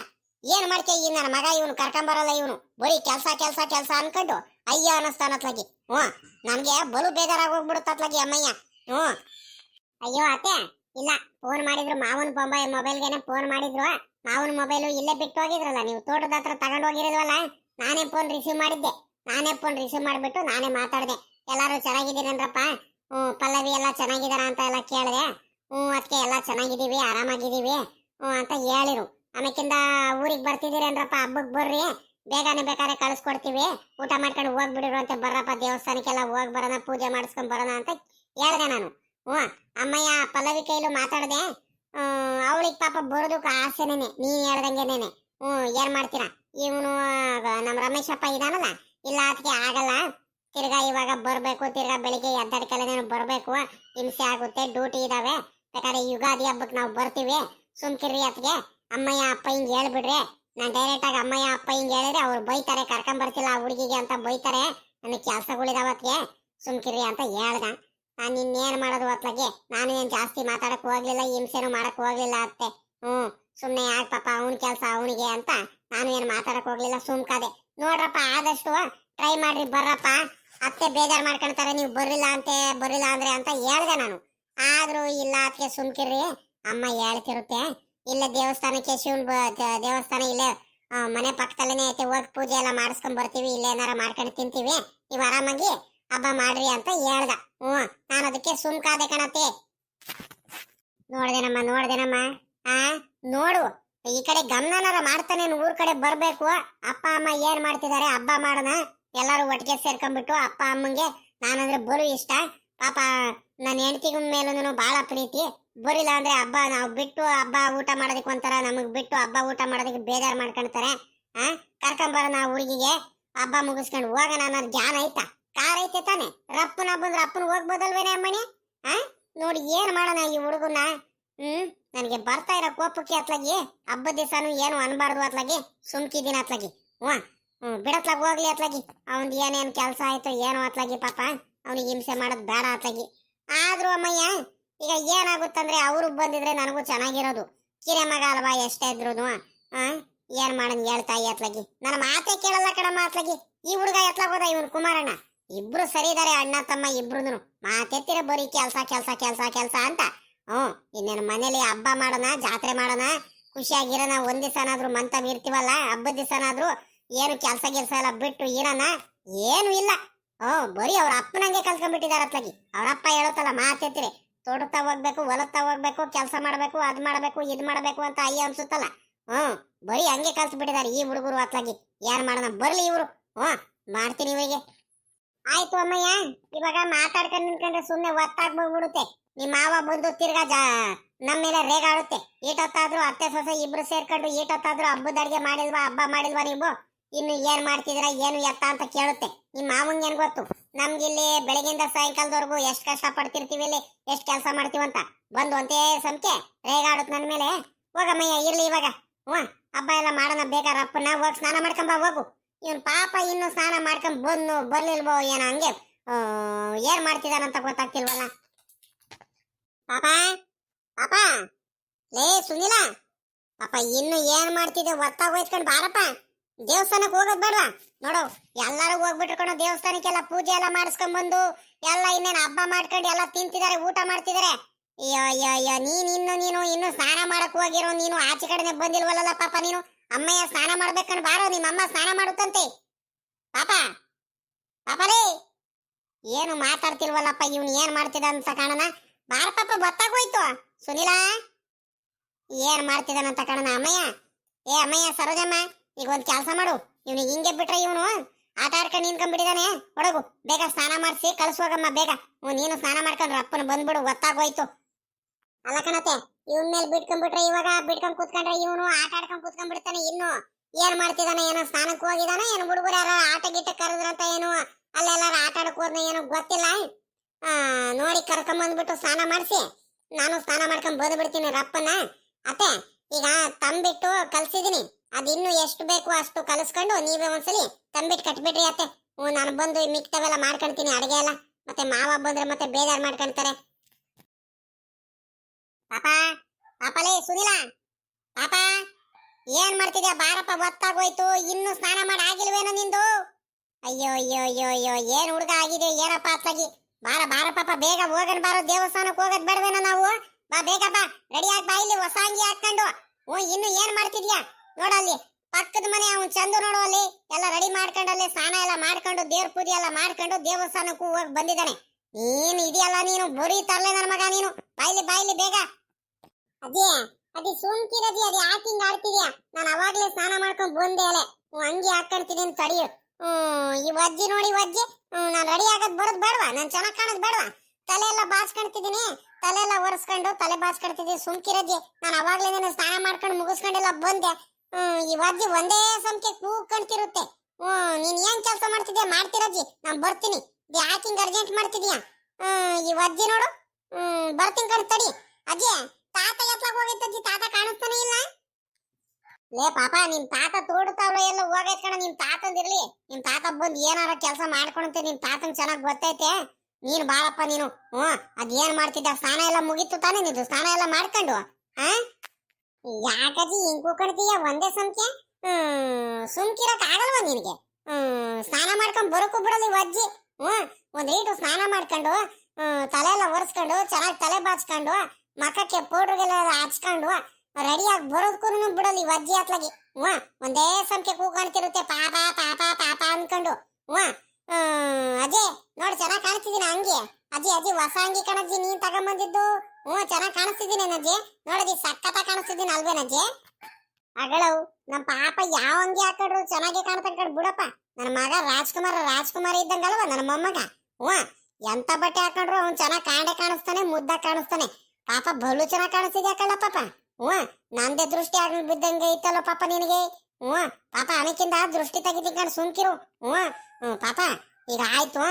ಏನು ಮಾಡ್ಕೆ ಈ ನನ್ನ ಮಗ ಇವನು ಕರ್ಕೊಂಬರಲ್ಲ ಇವನು. ಬರೀ ಕೆಲಸ ಕೆಲಸ ಕೆಲಸ ಅನ್ಕೊಂಡು ಅಯ್ಯ ಅನ್ನಸ್ತಾನತ್ಲಾಗಿ ಹ್ಞೂ ನಮಗೆ ಬಲು ಬೇಜಾರಾಗಿ ಹೋಗ್ಬಿಡುತ್ತತ್ಲಾಗಿ ಅಮ್ಮಯ್ಯ. ಹ್ಞೂ. ಅಯ್ಯೋ ಅತ್ತೆ, ಇಲ್ಲ ಫೋನ್ ಮಾಡಿದ್ರು, ಮಾವನ ಬೊಂಬಾಯಿ ಮೊಬೈಲ್ಗೆನೆ ಫೋನ್ ಮಾಡಿದ್ರು. ಮಾವನ ಮೊಬೈಲು ಇಲ್ಲೇ ಬಿಟ್ಟು ಹೋಗಿದ್ರಲ್ಲ, ನೀವು ತೋಟದ ಹತ್ರ ತಗೊಂಡು ಹೋಗಿರೋದ್ವಲ್ಲ ನಾನೇ ಫೋನ್ ರಿಸೀವ್ ಮಾಡಿದ್ದೆ. ನಾನೇ ಫೋನ್ ರಿಸೀವ್ ಮಾಡಿಬಿಟ್ಟು ನಾನೇ ಮಾತಾಡಿದೆ. ಎಲ್ಲರೂ ಚೆನ್ನಾಗಿದ್ದೀರೇನ್ರಪ್ಪ ಹ್ಞೂ ಪಲ್ಲವಿ ಎಲ್ಲ ಚೆನ್ನಾಗಿದಾರ ಅಂತ ಎಲ್ಲ ಕೇಳಿದೆ. ಹ್ಞೂ ಅದಕ್ಕೆ ಎಲ್ಲ ಚೆನ್ನಾಗಿದ್ದೀವಿ, ಆರಾಮಾಗಿದ್ದೀವಿ. ಹ್ಞೂ ಅಂತ ಹೇಳಿರು. ಆಮೇಕಿಂದ ಊರಿಗೆ ಬರ್ತಿದ್ದೀರೇನ್ರಪ್ಪ ಹಬ್ಬಕ್ಕೆ ಬರ್ರಿ. ಬೇಗನೆ ಬೇಕಾದ್ರೆ ಕಳಿಸ್ಕೊಡ್ತೀವಿ. ಊಟ ಮಾಡ್ಕೊಂಡು ಹೋಗ್ಬಿಡಿರು ಅಂತ ಬರ್ರಪ್ಪ ದೇವಸ್ಥಾನಕ್ಕೆಲ್ಲ ಹೋಗಿ ಬರೋಣ, ಪೂಜೆ ಮಾಡಿಸ್ಕೊಂಡು ಬರೋಣ ಅಂತ ಹೇಳ್ದೆ ನಾನು. ಹ್ಞೂ ಅಮ್ಮಯ್ಯ ಪಲ್ಲವಿ ಕೈಲೂ ಮಾತಾಡ್ದೆ. ಅವಳಿಗೆ ಪಾಪ ಬರೋದಕ್ಕೆ ಆಸೆನೇನೆ ನೀನ್ ಹೇಳ್ದಂಗೆನೇನೆ. ಹ್ಞೂ ಏನ್ ಮಾಡ್ತೀರಾ? ಇವನು ನಮ್ಮ ರಮೇಶಪ್ಪ ಇದಾನಲ್ಲ, ಇಲ್ಲ ಅದಕ್ಕೆ ಆಗಲ್ಲ. ತಿರ್ಗಾ ಇವಾಗ ಬರಬೇಕು, ತಿರ್ಗಾ ಬೆಳಿಗ್ಗೆ ಎದ್ದಡ್ಕೆಲ್ಲ ಬರಬೇಕು. ಹಿಂಸೆ ಆಗುತ್ತೆ, ಡ್ಯೂಟಿ ಇದಾವೆ. ಬೇಕಾದ್ರೆ ಯುಗಾದಿ ಹಬ್ಬಕ್ಕೆ ನಾವು ಬರ್ತೀವಿ. ಸುಮ್ಕಿರ್ರಿ ಅದಕ್ಕೆ ಅಮ್ಮಯ್ಯ, ಅಪ್ಪ ಹಿಂಗೆ ಹೇಳ್ಬಿಡ್ರಿ. ನಾನು ಡೈರೆಕ್ಟಾಗಿ ಅಮ್ಮಯ್ಯ, ಅಪ್ಪ ಹಿಂಗೆ ಹೇಳಿದ್ರೆ ಅವ್ರು ಬೈತಾರೆ, ಕರ್ಕೊಂಬರ್ತಿಲ್ಲ ಆ ಹುಡುಗಿಗೆ ಅಂತ ಬೈತಾರೆ. ನನಗೆ ಕೆಲಸಗಳಿದಾವೆ ಅದಕ್ಕೆ ಸುಮ್ಕಿರ್ರಿ ಅಂತ ಹೇಳ್ದ. ನಾನು ಏನ್ ಮಾಡೋದು ಹೊತ್ತಲಗೆ ನಾನು ಏನು ಜಾಸ್ತಿ ಮಾತಾಡಕ್ಕೆ ಹೋಗ್ಲಿಲ್ಲ, ಹಿಂಸೆನು ಮಾಡಕ್ ಹೋಗ್ಲಿಲ್ಲ ಅತ್ತೆ. ಹ್ಮ್ ಸುಮ್ನೆ ಯಾಕೆ ಪಾಪ ಅವನ ಕೆಲ್ಸ ಅವನಿಗೆ ಅಂತ ನಾನು ಏನ್ ಮಾತಾಡಕ್ ಹೋಗ್ಲಿಲ್ಲ ಸುಮ್ಕದೆ ನೋಡ್ರಪ್ಪ, ಆದಷ್ಟು ಟ್ರೈ ಮಾಡ್ರಿ, ಬರ್ರಪ್ಪ. ಅತ್ತೆ ಬೇಜಾರ್ ಮಾಡ್ಕೊಂತಾರೆ, ನೀವು ಬರಲಿಲ್ಲ ಅಂತೆ ಬರಲಿಲ್ಲ ಅಂದ್ರೆ ಅಂತ ಹೇಳ್ದೆ ನಾನು. ಆದ್ರೂ ಇಲ್ಲ ಅದಕ್ಕೆ ಸುಮ್ಕಿರ್ರಿ. ಅಮ್ಮ ಹೇಳ್ತಿರುತ್ತೆ. ಇಲ್ಲ ದೇವಸ್ಥಾನಕ್ಕೆ ಶಿವನ್ ದೇವಸ್ಥಾನ ಇಲ್ಲೇ ಮನೆ ಪಕ್ಕದಲ್ಲೇನೆ ಐತೆ, ಹೋಗಿ ಪೂಜೆ ಎಲ್ಲ ಮಾಡಿಸ್ಕೊಂಡ್ ಬರ್ತೀವಿ ಇಲ್ಲೇ ಏನಾರ ಮಾಡ್ಕೊಂಡು ತಿಂತೀವಿ. ನೀವು ಆರಾಮಾಗಿ ಹಬ್ಬ ಮಾಡ್ರಿ ಅಂತ ಹೇಳ್ದ. ಹ್ಮ್ ನಾನು ಅದಕ್ಕೆ ಸುಮ್ಕಾದೆ ಕಣತೆ ನೋಡ್ದೇನಮ್ಮ ನೋಡ್ದೇನಮ್ಮ ಆ, ನೋಡು, ಈ ಕಡೆ ಗಮನನಾರ ಮಾಡ್ತಾನೆ ಊರ್ ಕಡೆ ಬರ್ಬೇಕು. ಅಪ್ಪ, ಅಮ್ಮ ಏನ್ ಮಾಡ್ತಿದಾರೆ ಹಬ್ಬ ಮಾಡೋಣ. ಎಲ್ಲಾರು ಒಟ್ಟಿಗೆ ಸೇರ್ಕೊಂಡ್ಬಿಟ್ಟು ಅಪ್ಪ, ಅಮ್ಮಂಗೆ ನಾನಂದ್ರೆ ಬರು ಇಷ್ಟ. ಪಾಪ ನನ್ನ ಹೆಂಡತಿಗ ಮೇಲೂ ಬಹಳ ಪ್ರೀತಿ. ಬರಿಲ್ಲ ಅಂದ್ರೆ ಹಬ್ಬ ನಾವು ಬಿಟ್ಟು ಹಬ್ಬ ಊಟ ಮಾಡೋದಕ್ಕೆ ಒಂಥರ ನಮಗ್ ಬಿಟ್ಟು ಹಬ್ಬ ಊಟ ಮಾಡೋದಕ್ಕೆ ಬೇಜಾರ್ ಮಾಡ್ಕೊಂತಾರೆ. ಆ, ಕರ್ಕೊಂಬರೋಣ ಹುಡುಗಿಗೆ. ಹಬ್ಬ ಮುಗಿಸ್ಕೊಂಡು ಹೋಗೋಣ ಅನ್ನೋದು ಜ್ಞಾನ ಐತಾ. ಕಾರ್ ಐತೆ ತಾನೆ. ರಪ್ಪನ ಬಂದ್ರೆ ಅಪ್ಪನ ಹೋಗ್ಬೋದಲ್ವೇನೆ ಅಮ್ಮಣಿ ಆ? ನೋಡಿ ಏನ್ ಮಾಡೋಣ ಈ ಹುಡುಗನ ಹ್ಮ್? ನನಗೆ ಬರ್ತಾ ಇರೋ ಕೋಪಕ್ಕೆ ಅತ್ಲಾಗಿ, ಹಬ್ಬದ ದಿವಸನು ಏನು ಅನ್ಬಾರ್ದು ಅತ್ಲಾಗಿ ಸುಮ್ಕಿದ್ದೀನಿ ಅತ್ಲಾಗಿ. ಹ್ಞೂ ಹ್ಞೂ ಬಿಡತ್ಲಾಗ ಹೋಗ್ಲಿ ಅತ್ಲಾಗಿ. ಅವ್ನ್ದು ಏನೇನ್ ಕೆಲಸ ಆಯ್ತು ಏನೋ ಅತ್ಲಾಗಿ ಪಾಪ, ಅವನಿಗೆ ಹಿಂಸೆ ಮಾಡೋದು ಬೇಡ ಅತ್ಲಾಗಿ. ಆದ್ರೂ ಅಮ್ಮಯ್ಯ, ಈಗ ಏನಾಗುತ್ತಂದ್ರೆ ಅವರು ಬಂದಿದ್ರೆ ನನಗೂ ಚೆನ್ನಾಗಿರೋದು. ಕಿರೆ ಮಗ ಅಲ್ವಾ ಎಷ್ಟೇ ಇದ್ರು ಆ? ಏನ್ ಮಾಡನ್ ಹೇಳ್ತಾಯಿ ಅತ್ಲಾಗಿ. ನನ್ನ ಮಾತೇ ಕೇಳಲ್ಲ ಕಣಮ್ಮ ಅತ್ಲಾಗಿ. ಈ ಹುಡುಗ ಎತ್ಲಾಗೋದ ಇವನ್ ಕುಮಾರಣ್ಣ. ಇಬ್ರು ಸರಿ ಇದಾರೆ, ಅಣ್ಣ, ತಮ್ಮ ಇಬ್ರು ಮಾತೆತ್ತಿರ ಬರೀ ಕೆಲ್ಸ ಕೆಲ್ಸ ಕೆಲ್ಸ ಕೆಲ್ಸ ಅಂತ. ಹ್ಮ್ ಇನ್ನೇನು ಮನೇಲಿ ಹಬ್ಬ ಮಾಡೋಣ, ಜಾತ್ರೆ ಮಾಡೋಣ, ಖುಷಿಯಾಗಿರೋಣ, ಒಂದ್ ದಿವಸನಾದ್ರೂ ಮಂತ ಇರ್ತೀವಲ್ಲ ಹಬ್ಬದ ದಿವಸನಾದ್ರೂ ಏನು ಕೆಲ್ಸ ಗಿಲ್ಸ ಎಲ್ಲ ಬಿಟ್ಟು ಇರೋಣ ಏನು ಇಲ್ಲ. ಹ್ಮ್ ಬರೀ ಅವ್ರ ಅಪ್ಪನಂಗೆ ಕಲ್ತ್ಕೊಂಡ್ಬಿಟ್ಟಿದಾರ ಅತ್ಲಾಗಿ. ಅವ್ರ ಅಪ್ಪ ಹೇಳುತ್ತಲ್ಲ ಮಾತೆತ್ತಿರಿ ತೋಟತಾ ಹೋಗ್ಬೇಕು ಹೊಲತ್ತಾ ಹೋಗ್ಬೇಕು, ಕೆಲಸ ಮಾಡ್ಬೇಕು, ಅದ್ ಮಾಡ್ಬೇಕು, ಇದ್ ಮಾಡ್ಬೇಕು ಅಂತ ಅಯ್ಯ ಅನ್ಸುತ್ತಲ್ಲ. ಹ್ಮ್ ಬರೀ ಹಂಗೆ ಕಲ್ಸ್ಬಿಟ್ಟಿದಾರೆ ಈ ಹುಡುಗರು ಅತ್ಲಾಗಿ. ಯಾರು ಮಾಡೋಣ? ಬರ್ಲಿ ಇವ್ರು. ಹ್ಮ್ ಮಾಡ್ತೀನಿ ಇವರಿಗೆ. ಆಯ್ತು ಅಮ್ಮಯ್ಯ, ಇವಾಗ ಮಾತಾಡ್ಕೊಂಡು ನಿಂತ್ಕೊಂಡ್ರೆ ಸುಮ್ನೆ ಒತ್ತಾಗ್ಬೋಗ್ಬಿಡುತ್ತೆ ನಿಮ್ಮ ಮಾವ ಬಂದು ತಿರ್ಗಾ ಜಾ ನಮ್ಮ ಮೇಲೆ ರೇಗಾಡುತ್ತೆ ಈಟೊತ್ತಾದ್ರೂ ಅತ್ತೆ ಸೊಸೆ ಇಬ್ರು ಸೇರ್ಕೊಂಡು ಈಟೊತ್ತಾದ್ರೂ ಹಬ್ಬದ ಅಡಿಗೆ ಮಾಡಿಲ್ವಾ, ಹಬ್ಬ ಮಾಡಿಲ್ವಾ ನೀವು? ಇನ್ನು ಏನ್ ಮಾಡ್ತಿದ್ರ ಏನು ಎತ್ತ ಅಂತ ಕೇಳುತ್ತೆ. ನಿಮ್ಮ ಮಾವಂಗ್ ಏನ್ ಗೊತ್ತು? ನಮ್ಗಿಲ್ಲಿ ಬೆಳಗಿಂದ ಸಾಯಂಕಾಲದವರೆಗೂ ಎಷ್ಟ್ ಕಷ್ಟ ಪಡ್ತಿರ್ತೀವಿ ಇಲ್ಲಿ, ಎಷ್ಟ್ ಕೆಲಸ ಮಾಡ್ತೀವಂತ ಬಂದು ಒಂದೇ ಸಂಖ್ಯೆ ರೇಗಾಡುತ್ತೆ ನನ್ ಮೇಲೆ. ಹೋಗಮ್ಮಯ್ಯ, ಇರ್ಲಿ ಇವಾಗ. ಹ್ಞೂ, ಹಬ್ಬ ಎಲ್ಲ ಮಾಡೋಣ, ಬೇಗ ರಪ್ಪನ ಹೋಗಿ ಸ್ನಾನ ಮಾಡ್ಕೊಂಬ ಹೋಗು. ಇವನ್ ಪಾಪ ಇನ್ನು ಸ್ನಾನ ಮಾಡ್ಕೊಂಡ್ ಬಂದು ಬರ್ಲಿಲ್ವೋ ಏನೋ ಹಂಗೆ ಏನ್ ಮಾಡ್ತಿದಾನಂತ ಗೊತ್ತಾಗ್ತಿಲ್ವಲ್ಲ. ಪಾಪ ಪಾಪ, ಲೇ ಸುನಿಲ, ಪಾಪ ಇನ್ನು ಏನ್ ಮಾಡ್ತಿದ್ದೆ ಒತ್ತಾಗ ಹೋಯ್ತ್ಕೊಂಡ್ ಬಾರಪ್ಪ. ದೇವಸ್ಥಾನಕ್ಕೆ ಹೋಗೋದ್ ಬೇಡ ನೋಡು, ಎಲ್ಲಾರು ಹೋಗ್ಬಿಟ್ರು ದೇವಸ್ಥಾನಕ್ಕೆಲ್ಲ ಪೂಜೆ ಎಲ್ಲ ಮಾಡಿಸ್ಕೊಂಡ್ ಬಂದು, ಎಲ್ಲ ಇನ್ನೇನು ಹಬ್ಬ ಮಾಡ್ಕೊಂಡು ಎಲ್ಲ ತಿಂತಿದಾರೆ, ಊಟ ಮಾಡ್ತಿದಾರೆ. ಅಯ್ಯೋ ಅಯ್ಯೋ ಅಯ್ಯೋ, ನೀನ್ ಇನ್ನು ನೀನು, ಇನ್ನು ಸ್ನಾನ ಮಾಡಕ್ ಹೋಗಿರೋ ನೀನು, ಆಚೆ ಕಡೆನೆ ಬಂದಿಲ್ವಲ್ಲ ಪಾಪ ನೀನು? ಅಮ್ಮಯ್ಯ ಸ್ನಾನ ಮಾಡ್ಬೇಕಂಡ್ ಬಾರೋ ನಿಮ್ಮ ಅಮ್ಮ ಸ್ನಾನ ಮಾಡುತ್ತಂತೆ. ಪಾಪ, ಪಾಪರೇ, ಏನು ಮಾತಾಡ್ತಿಲ್ವಲ್ಲಪ್ಪ, ಇವ್ನು ಏನ್ ಮಾಡ್ತಿದ ಅಂತ ಕಾಣನ ಬಾರ ಪಾಪ ಗೊತ್ತಾಗೋಯ್ತು ಸುನಿಲ, ಏನ್ ಮಾಡ್ತಿದಾನಂತ ಕಾಣನ ಅಮ್ಮಯ್ಯ. ಏ, ಅಮ್ಮಯ್ಯ, ಸರೋಜಮ್ಮ, ಈಗ ಒಂದ್ ಕೆಲಸ ಮಾಡು. ಇವನಿಗೆ ಹಿಂಗೆ ಬಿಟ್ರೆ ಇವನು ಆಟ ಆಡ್ಕೊಂಡು ನಿಂತ್ಕೊಂಡ್ಬಿಟ್ಟಿದಾನೆ. ಹೊಡಗು ಬೇಗ ಸ್ನಾನ ಮಾಡಿಸಿ ಕಳ್ಸೋಗಮ್ಮ ಬೇಗ. ನೀನು ಸ್ನಾನ ಮಾಡ್ಕೊಂಡ್ರೆ, ಅಪ್ಪನ ಬಂದ್ಬಿಡು, ಗೊತ್ತಾಗೋಯ್ತು. ಅಲ್ಲ ಕಣತೆ ಇವನ್ ಮೇಲೆ ಬಿಟ್ಕೊಂಡ್ಬಿಟ್ರೆ ಇವಾಗ ಬಿಟ್ಕೊಂಡ್ ಕೂತ್ಕೊಂಡ್ರೆ ಇವನು ಆಟ ಆಡ್ಕೊಂಡ್ ಕೂತ್ಕೊಂಡ್ಬಿಡ್ತಾನೆ ಇನ್ನು. ಏನ್ ಮಾಡ್ತಿದಾನೆ, ಏನೋ ಸ್ನಾನಕ್ಕೆ ಹೋಗಿದಾನೆ, ಏನು ಹುಡುಗರು ಯಾರ ಆಟ ಗೀಟ ಕರೆದ್ರಂತ ಏನು, ಅಲ್ಲೆಲ್ಲಾರು ಆಟ ಆಡಕ್ ಹೋದ್ನ ಏನೋ ಗೊತ್ತಿಲ್ಲ. ಆ, ನೋಡಿ ಕರ್ಕೊಂಬಂದ್ಬಿಟ್ಟು ಸ್ನಾನ ಮಾಡಿಸಿ. ನಾನು ಸ್ನಾನ ಮಾಡ್ಕೊಂಡ್ ಬಂದು ಬಿಡ್ತೀನಿ ರಪ್ಪನ ಅತ್ತೆ, ಈಗ ತಂಬಿಟ್ಟು ಕಲ್ಸಿದೀನಿ. ಅದಿನ್ನು ಎಷ್ಟು ಬೇಕು ಅಷ್ಟು ಕಲಸ್ಕೊಂಡು ನೀವೇ ಒಂದ್ಸಲಿ ತಂಬಿಟ್ಟು ಕಟ್ಬಿಡ್ರಿ ಅತ್ತೆ. ನಾನು ಬಂದು ಮಿಕ್ತವೆಲ್ಲ ಮಾಡ್ಕೊಂತೀನಿ ಅಡಿಗೆ ಎಲ್ಲ. ಮತ್ತೆ ಮಾವ ಬಂದ್ರೆ ಮತ್ತೆ ಬೇಜಾರು ಮಾಡ್ಕೊಂತಾರೆ. ಪಾಪ, ಪಾಪಲೇ, ಸುನಿಲ. ಪಾಪ, ಏನ್ ಮಾಡ್ತಿದ್ಯಾ? ಬಾರಪ್ಪ, ಗೊತ್ತಾಗೋಯ್ತು. ಇನ್ನು ಸ್ನಾನ ಮಾಡಿ ಆಗಿಲ್ವೇನೋ ನಿಂದು? ಅಯ್ಯೋ ಅಯ್ಯೋ ಅಯ್ಯೋ ಅಯ್ಯೋ, ಏನ್ ಹುಡುಗ ಆಗಿದೆ ಏನಪ್ಪ ಅತ್ತಾಗಿ ಬಾರ ಬಾರ, ಪಾಪ, ಬೇಗ ಹೋಗನ್ ಬಾರೋ ದೇವಸ್ಥಾನಕ್ಕೆ ಹೋಗೋದ್ ಬೇಡವೇನ ನಾವು? ಬಾ, ಬೇಗ ಬಾ. ರೆಡಿ ಆಗಿ, ಬಾ, ಇಲ್ಲಿ ಹೊಸ ಅಂಗಿ ಹಾಕೊಂಡು ಓ ಇನ್ನು ಏನ್ ಮಾಡ್ತಿದ್ಯಾ? ನೋಡಲ್ಲಿ ಪಕ್ಕದ ಮನೆ, ಅವ್ನ್ ಚಂದು ನೋಡು ಅಲ್ಲಿ. ಎಲ್ಲ ರೆಡಿ ಮಾಡ್ಕೊಂಡು ಅಲ್ಲಿ, ಸ್ನಾನ ಎಲ್ಲ ಮಾಡ್ಕೊಂಡು, ದೇವ್ರ ಪೂಜೆ ಎಲ್ಲ ಮಾಡ್ಕೊಂಡು ದೇವಸ್ಥಾನಕ್ಕೂ ಹೋಗಿ ಬಂದಿದ್ದಾನೆ. ನೀನು ಇದೆಯಲ್ಲ ನೀನು? ಬರೀ ತರಲೆ ನನ್ನ ಮಗ ನೀನು. ಬಾಯ್ಲಿ ಬಾಯ್ಲಿ ಬೇಗ. ಅದೇ ಅದೇ ಸುಮ್ಕಿರದಿ ಅದು ಯಾಕಿಂಗ್ ಆಡ್ತಿದ್ಯಾ ನಾನು ಅವಾಗ್ಲೇ ಸ್ನಾನ ಮಾಡ್ಕೊಂಡು ಬಂದೆ ಅಲೆ. ಹ್ಞೂ ಅಂಗಿ ಹಾಕೊಂಡ್ತಿದ್ದೀನಿ ತಡಿಯು. ಹ್ಮ್, ಈ ವಜ್ಜಿ ನೋಡಿ ವಜ್ಜಿ. ಹ್ಞೂ ನಾನು ರೆಡಿ ಆಗೋದ್ ಬರೋದ್ ಬೇಡವಾ? ನಾನು ಚೆನ್ನಾಗಿ ಕಾಣೋದ್ ಬೇಡವಾ? ತಲೆ ಎಲ್ಲ ಬಾಚ್ಕೊಂಡ್ತಿದ್ದೀನಿ ತಲೆ ಎಲ್ಲ ಒರೆಸ್ಕೊಂಡು ತಲೆ ಬಾಚ್ಕೊಳ್ತಿದ್ದೀನಿ ಸುಮ್ಕಿರದಿ ನಾನು ಅವಾಗ್ಲೇ ನಾನು ಸ್ನಾನ ಮಾಡ್ಕೊಂಡು ಮುಗಿಸ್ಕೊಂಡೆಲ್ಲ ಬಂದೆ. ಹ್ಮ್, ಈ ವಜ್ಜಿ ಒಂದೇ ಸಂಖ್ಯೆ ಕೂಗ್ಕೊಂತಿರುತ್ತೆ ಹ್ಮ್, ನೀನ್ ಏನ್ ಕೆಲಸ ಮಾಡ್ತಿದ್ಯಾ? ಮಾಡ್ತಿರಜ್ಜಿ ನಾನು ಬರ್ತೀನಿ. ಯಾಕಿಂಗ್ ಅರ್ಜೆಂಟ್ ಮಾಡ್ತಿದ್ಯಾ? ಹ್ಮ್, ಈ ವಜ್ಜಿ ನೋಡು. ಹ್ಮ್, ಬರ್ತೀನಿ ಕಣ್ ತಡಿ. ಅಜ್ಜಿ ತಾತ ತಾತ ಕಾಣಿಸ್ತಾನೆ ಇಲ್ಲ. ಲೇ ಪಾಪ ನಿಮ್ ತಾತ ತೋಡುತ್ತಾವ್ರ ಎಲ್ಲ ಹೋಗೈತ್ ಕಣ ನಿಮ್ ತಾತಂದಿರ್ಲಿ ನಿಮ್ ತಾತ ಬಂದ್ ಏನಾರ ಕೆಲಸ ಮಾಡ್ಕೊಂತ ನಿಮ್ ತಾತನ್ ಚೆನ್ನಾಗ್ ಗೊತ್ತೈತೆ. ನೀನ್ ಬಾಳಪ್ಪ ನೀನು ಹ್ಮ್ ಅದ್ ಏನ್ ಮಾಡ್ತಿದ್ದ? ಸ್ನಾನ ಎಲ್ಲ ಮುಗಿತು ತಾನೇ ನಿಂದು? ಸ್ನಾನ ಎಲ್ಲ ಮಾಡ್ಕೊಂಡು, ಆ? ಯಾಕಜ್ಜಿ ಹಿಂಗ್ ಕೂಕೊಂಡ್ತೀಯ ಒಂದೇ ಸಂಖ್ಯೆ ಹ್ಮ್ ಸುಮ್ಕಿರಕ್ ಆಗಲ್ವಾ ನಿನಗೆ? ಹ್ಮ್ ಸ್ನಾನ ಮಾಡ್ಕೊಂಡ್ ಬರೋಕು ಬಿಡಲಿ ಅಜ್ಜಿ. ಹ್ಮ್ ಒಂದ್ ಸ್ನಾನ ಮಾಡ್ಕೊಂಡು ತಲೆ ಎಲ್ಲ ಒರೆಸ್ಕೊಂಡು, ಚೆನ್ನಾಗಿ ತಲೆ ಬಾಚ್ಕೊಂಡು ಮಖಕ್ಕೆ ಪೌಡ್ರಿಗೆಲ್ಲ ಹಚ್ಕೊಂಡು ರೆಡಿಯಾಗಿ ಬರೋದಕ್ಕೂ ಬಿಡಲಿ ವಜ್ಜಿ ಅತ್ಲಾಗಿ. ಹ್ಞೂ ಒಂದೇ ಸಂಖ್ಯೆ ಕೂಗಾಣ್ತಿರುತ್ತೆ ಪಾಪ ಪಾಪ ಪಾಪ ಅನ್ಕೊಂಡು. ಹ್ಞೂ ಅಜ್ಜಿ ಅಜಯ್ ನೋಡ್ ಚೆನ್ನಾಗ್ ಕಾಣಿಸ್ತಿದ್ದೀನಿ ಹಂಗೆ? ಅಜ್ಜಿ ಅಜ್ಜಿ ಹೊಸ ಅಂಗಿ ಕಣಜ್ಜಿ, ನೀನ್ ತಗೊಂಬಂದಿದ್ದು? ಹ್ಞೂ ಚೆನ್ನಾಗಿ ಕಾಣಿಸ್ತಿದ್ದೀನಿ ಅಜ್ಜಿ ನೋಡಜ್ಜಿ ಸಕ್ಕತ್ತ ಕಾಣಿಸ್ತಿದ್ದೀನಿ ಅಲ್ವೇನಜ್ಜಿ ಅಗಳವು ನಮ್ಮ ಪಾಪ ಯಾವ ಅಂಗಿ ಹಾಕೊಂಡ್ರು ಚೆನ್ನಾಗಿ ಕಾಣ್ತಕ್ಕ ಬಿಡಪ್ಪ. ನನ್ನ ಮಗ ರಾಜ್ಕುಮಾರ್ ರಾಜ್ಕುಮಾರ್ ಇದ್ದಂಗಲ್ವ ನನ್ನ ಮೊಮ್ಮಗ? ಹ್ಞೂ ಎಂತ ಬಟ್ಟೆ ಹಾಕೊಂಡ್ರು ಅವ್ನು ಚೆನ್ನಾಗಿ ಕಾಂಡೆ ಕಾಣಿಸ್ತಾನೆ ಮುದ್ದ ಕಾಣಿಸ್ತಾನೆ. ಪಾಪ ಬಲು ಚೆನ್ನಾಗಿ ಕಾಣಿಸ್ತಿದ್ಯಾ ಕಳ್ಳ ಪಾಪ. ಹ್ಞೂ, ನಂದೇ ದೃಷ್ಟಿ ಆಗಿ ಬಿದ್ದಂಗೆ ಇತ್ತಲ್ಲ ಪಾಪ ನಿನಗೆ? ಹ್ಞೂ, ಪಾಪ ಅನಕ್ಕಿಂದ ದೃಷ್ಟಿ ತೆಗಿತೀನಿ ಕಣ್, ಸುಮ್ಕಿರು. ಹ್ಞೂ ಹ್ಞೂ, ಪಾಪ. ಈಗ ಆಯ್ತು